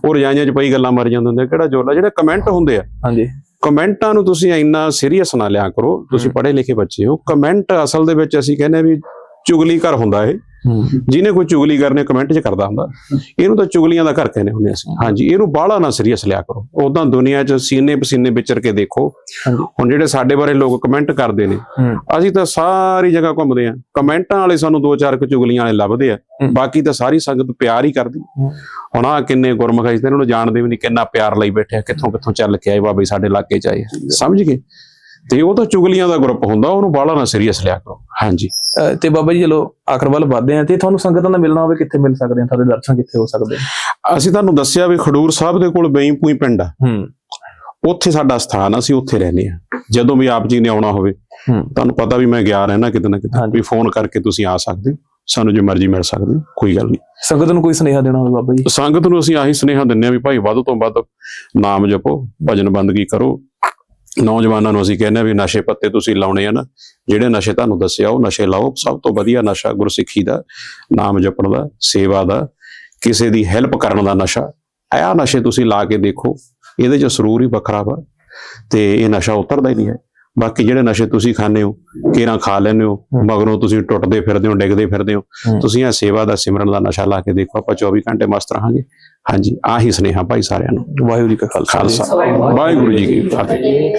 B: ਉਹ ਰਜਾਈਆਂ 'ਚ ਪਈ ਗੱਲਾਂ ਮਰ ਜਾਂਦੇ ਹੁੰਦੇ ਆ। ਕਿਹੜਾ ਜੋਲਾ ਜਿਹੜੇ ਕਮੈਂਟ ਹੁੰਦੇ ਆ।
A: ਹਾਂਜੀ।
B: ਕਮੈਂਟਾਂ ਨੂੰ ਤੁਸੀਂ ਇੰਨਾ ਸੀਰੀਅਸ ਨਾ ਲਿਆ ਕਰੋ। ਤੁਸੀਂ। ਪੜ੍ਹੇ ਲਿਖੇ ਬੱਚੇ ਹੋ। ਕਮੈਂਟ ਅਸਲ ਦੇ ਵਿੱਚ ਅਸੀਂ ਕਹਿੰਦੇ ਆ ਵੀ ਚੁਗਲੀ ਕਰ ਹੁੰਦਾ ਇਹ। ਜਿਹਨੇ ਕੋਈ ਚੁਗਲੀ ਕਰਨੇ ਕਮੈਂਟ 'ਚ ਕਰਦਾ ਹੁੰਦਾ। ਇਹਨੂੰ ਤਾਂ ਚੁਗਲੀਆਂ ਦਾ ਘਰ ਕਹਿੰਦੇ ਹੁੰਦੇ ਅਸੀਂ। ਹਾਂਜੀ ਇਹਨੂੰ ਬਾਹਲਾ ਨਾ ਸੀਰੀਅਸ ਲਿਆ ਕਰੋ। ਉਦਾਂ ਦੁਨੀਆ 'ਚ ਸੀਨੇ ਪਸੀਨੇ ਵਿਚਰ ਕੇ ਦੇਖੋ। ਹੁਣ ਜਿਹੜੇ ਸਾਡੇ ਬਾਰੇ ਲੋਕ ਕਮੈਂਟ ਕਰਦੇ ਨੇ ਅਸੀਂ ਤਾਂ ਸਾਰੀ ਜਗ੍ਹਾ ਘੁੰਮਦੇ ਆ ਕਮੈਂਟਾਂ ਵਾਲੇ ਸਾਨੂੰ ਦੋ ਚਾਰ ਕੁ ਚੁਗਲੀਆਂ ਵਾਲੇ ਲੱਭਦੇ ਆ। ਬਾਕੀ ਤਾਂ ਸਾਰੀ ਸੰਗਤ ਪਿਆਰ ਹੀ ਕਰਦੀ। ਹੁਣ ਆ ਕਿੰਨੇ ਗੁਰਮੁਖ ਅਸੀਂ ਤਾਂ ਇਹਨਾਂ ਨੂੰ ਜਾਣਦੇ ਵੀ ਨਹੀਂ ਕਿੰਨਾ ਪਿਆਰ ਲਈ ਬੈਠੇ ਆ ਕਿੱਥੋਂ ਕਿੱਥੋਂ ਚੱਲ ਕੇ ਆਏ ਬਾਬਾ ਸਾਡੇ ਇਲਾਕੇ 'ਚ ਆਏ ਸਮਝ ਗਏ? ਤੇ ਉਹ ਤਾਂ ਚੁਗਲੀਆਂ ਦਾ ਗਰੁੱਪ ਹੁੰਦਾ ਉਹਨੂੰ ਬਾਹਲਾ ਨਾ ਸੀਰੀਅਸ ਲਿਆ ਕਰੋ। ਹਾਂਜੀ।
A: ਤੇ ਬਾਬਾ ਜੀ ਚਲੋ ਆਖਰ ਵੱਲ ਵਧਦੇ ਆ ਤੇ ਤੁਹਾਨੂੰ ਸੰਗਤਾਂ ਨਾਲ ਮਿਲਣਾ ਹੋਵੇ ਕਿੱਥੇ ਮਿਲ ਸਕਦੇ ਆ ਤੁਹਾਡੇ ਦਰਸ਼ਨ ਕਿੱਥੇ ਹੋ ਸਕਦੇ
B: ਅਸੀਂ ਤੁਹਾਨੂੰ ਦੱਸਿਆ ਵੀ ਖਡੂਰ ਸਾਹਿਬ ਦੇ ਕੋਲ ਬਈਪੂਈ ਪਿੰਡ ਆ।
A: ਹੂੰ।
B: ਉੱਥੇ ਸਾਡਾ ਸਥਾਨ ਆ ਅਸੀਂ ਉੱਥੇ ਰਹਿੰਦੇ ਆ ਜਦੋਂ ਵੀ ਆਪ ਜੀ ਨੇ ਆਉਣਾ ਹੋਵੇ ਤੁਹਾਨੂੰ ਪਤਾ ਵੀ ਮੈਂ ਗਿਆ ਰਹਿਣਾ ਕਿਤੇ ਨਾ ਕਿਤੇ। ਵੀ ਫੋਨ ਕਰਕੇ ਤੁਸੀਂ ਆ ਸਕਦੇ ਹੋ ਸਾਨੂੰ ਜੇ ਮਰਜ਼ੀ ਮਿਲ ਸਕਦੇ ਹੋ ਕੋਈ ਗੱਲ ਨਹੀਂ।
A: ਸੰਗਤ ਨੂੰ ਕੋਈ ਸੁਨੇਹਾ ਦੇਣਾ ਹੋਵੇ ਬਾਬਾ ਜੀ?
B: ਸੰਗਤ ਨੂੰ ਅਸੀਂ ਆਹੀ ਸੁਨੇਹਾ ਦਿੰਦੇ ਆ ਵੀ ਭਾਈ ਵੱਧ ਤੋਂ ਵੱਧ ਨਾਮ ਜਪੋ ਭਜਨ ਬੰਦਗੀ ਕਰੋ। ਨੌਜਵਾਨਾਂ ਨੂੰ ਅਸੀਂ ਕਹਿੰਦੇ ਆ ਵੀ ਨਸ਼ੇ ਪੱਤੇ ਤੁਸੀਂ ਲਾਉਣੇ ਆ ਨਾ ਜਿਹੜੇ ਨਸ਼ੇ ਤੁਹਾਨੂੰ ਦੱਸਿਆ ਉਹ ਨਸ਼ੇ ਲਾਓ। ਸਭ ਤੋਂ ਵਧੀਆ ਨਸ਼ਾ ਗੁਰਸਿੱਖੀ ਦਾ ਨਾਮ ਜਪਣ ਦਾ ਸੇਵਾ ਦਾ ਕਿਸੇ ਦੀ ਹੈਲਪ ਕਰਨ ਦਾ ਨਸ਼ਾ। ਆਹ ਨਸ਼ੇ ਤੁਸੀਂ ਲਾ ਕੇ ਦੇਖੋ ਇਹਦੇ 'ਚ ਸਰੂਰ ਹੀ ਵੱਖਰਾ ਵਾ ਤੇ ਇਹ ਨਸ਼ਾ ਉਤਰਦਾ ਹੀ ਨਹੀਂ ਹੈ। ਬਾਕੀ ਜਿਹੜੇ ਨਸ਼ੇ ਤੁਸੀਂ ਖਾਂਦੇ ਹੋ ਕੇਰਾਂ ਖਾ ਲੈਂਦੇ ਹੋ। ਮਗਰੋਂ ਤੁਸੀਂ ਟੁੱਟਦੇ ਫਿਰਦੇ ਹੋ ਡਿੱਗਦੇ ਫਿਰਦੇ ਹੋ। ਤੁਸੀਂ ਇਹ ਸੇਵਾ ਦਾ ਸਿਮਰਨ ਦਾ ਨਸ਼ਾ ਲਾ ਕੇ ਦੇਖੋ ਆਪਾਂ 24 ਘੰਟੇ ਮਸਤ ਰਹਾਂਗੇ। ਹਾਂਜੀ ਆਹੀ ਸੁਨੇਹਾ ਭਾਈ ਸਾਰਿਆਂ ਨੂੰ।
A: ਵਾਹਿਗੁਰੂ ਜੀ ਕਾ
B: ਖਾਲਸਾ। ਵਾਹਿਗੁਰੂ ਜੀ ਕੀ ਫਤਿਹ।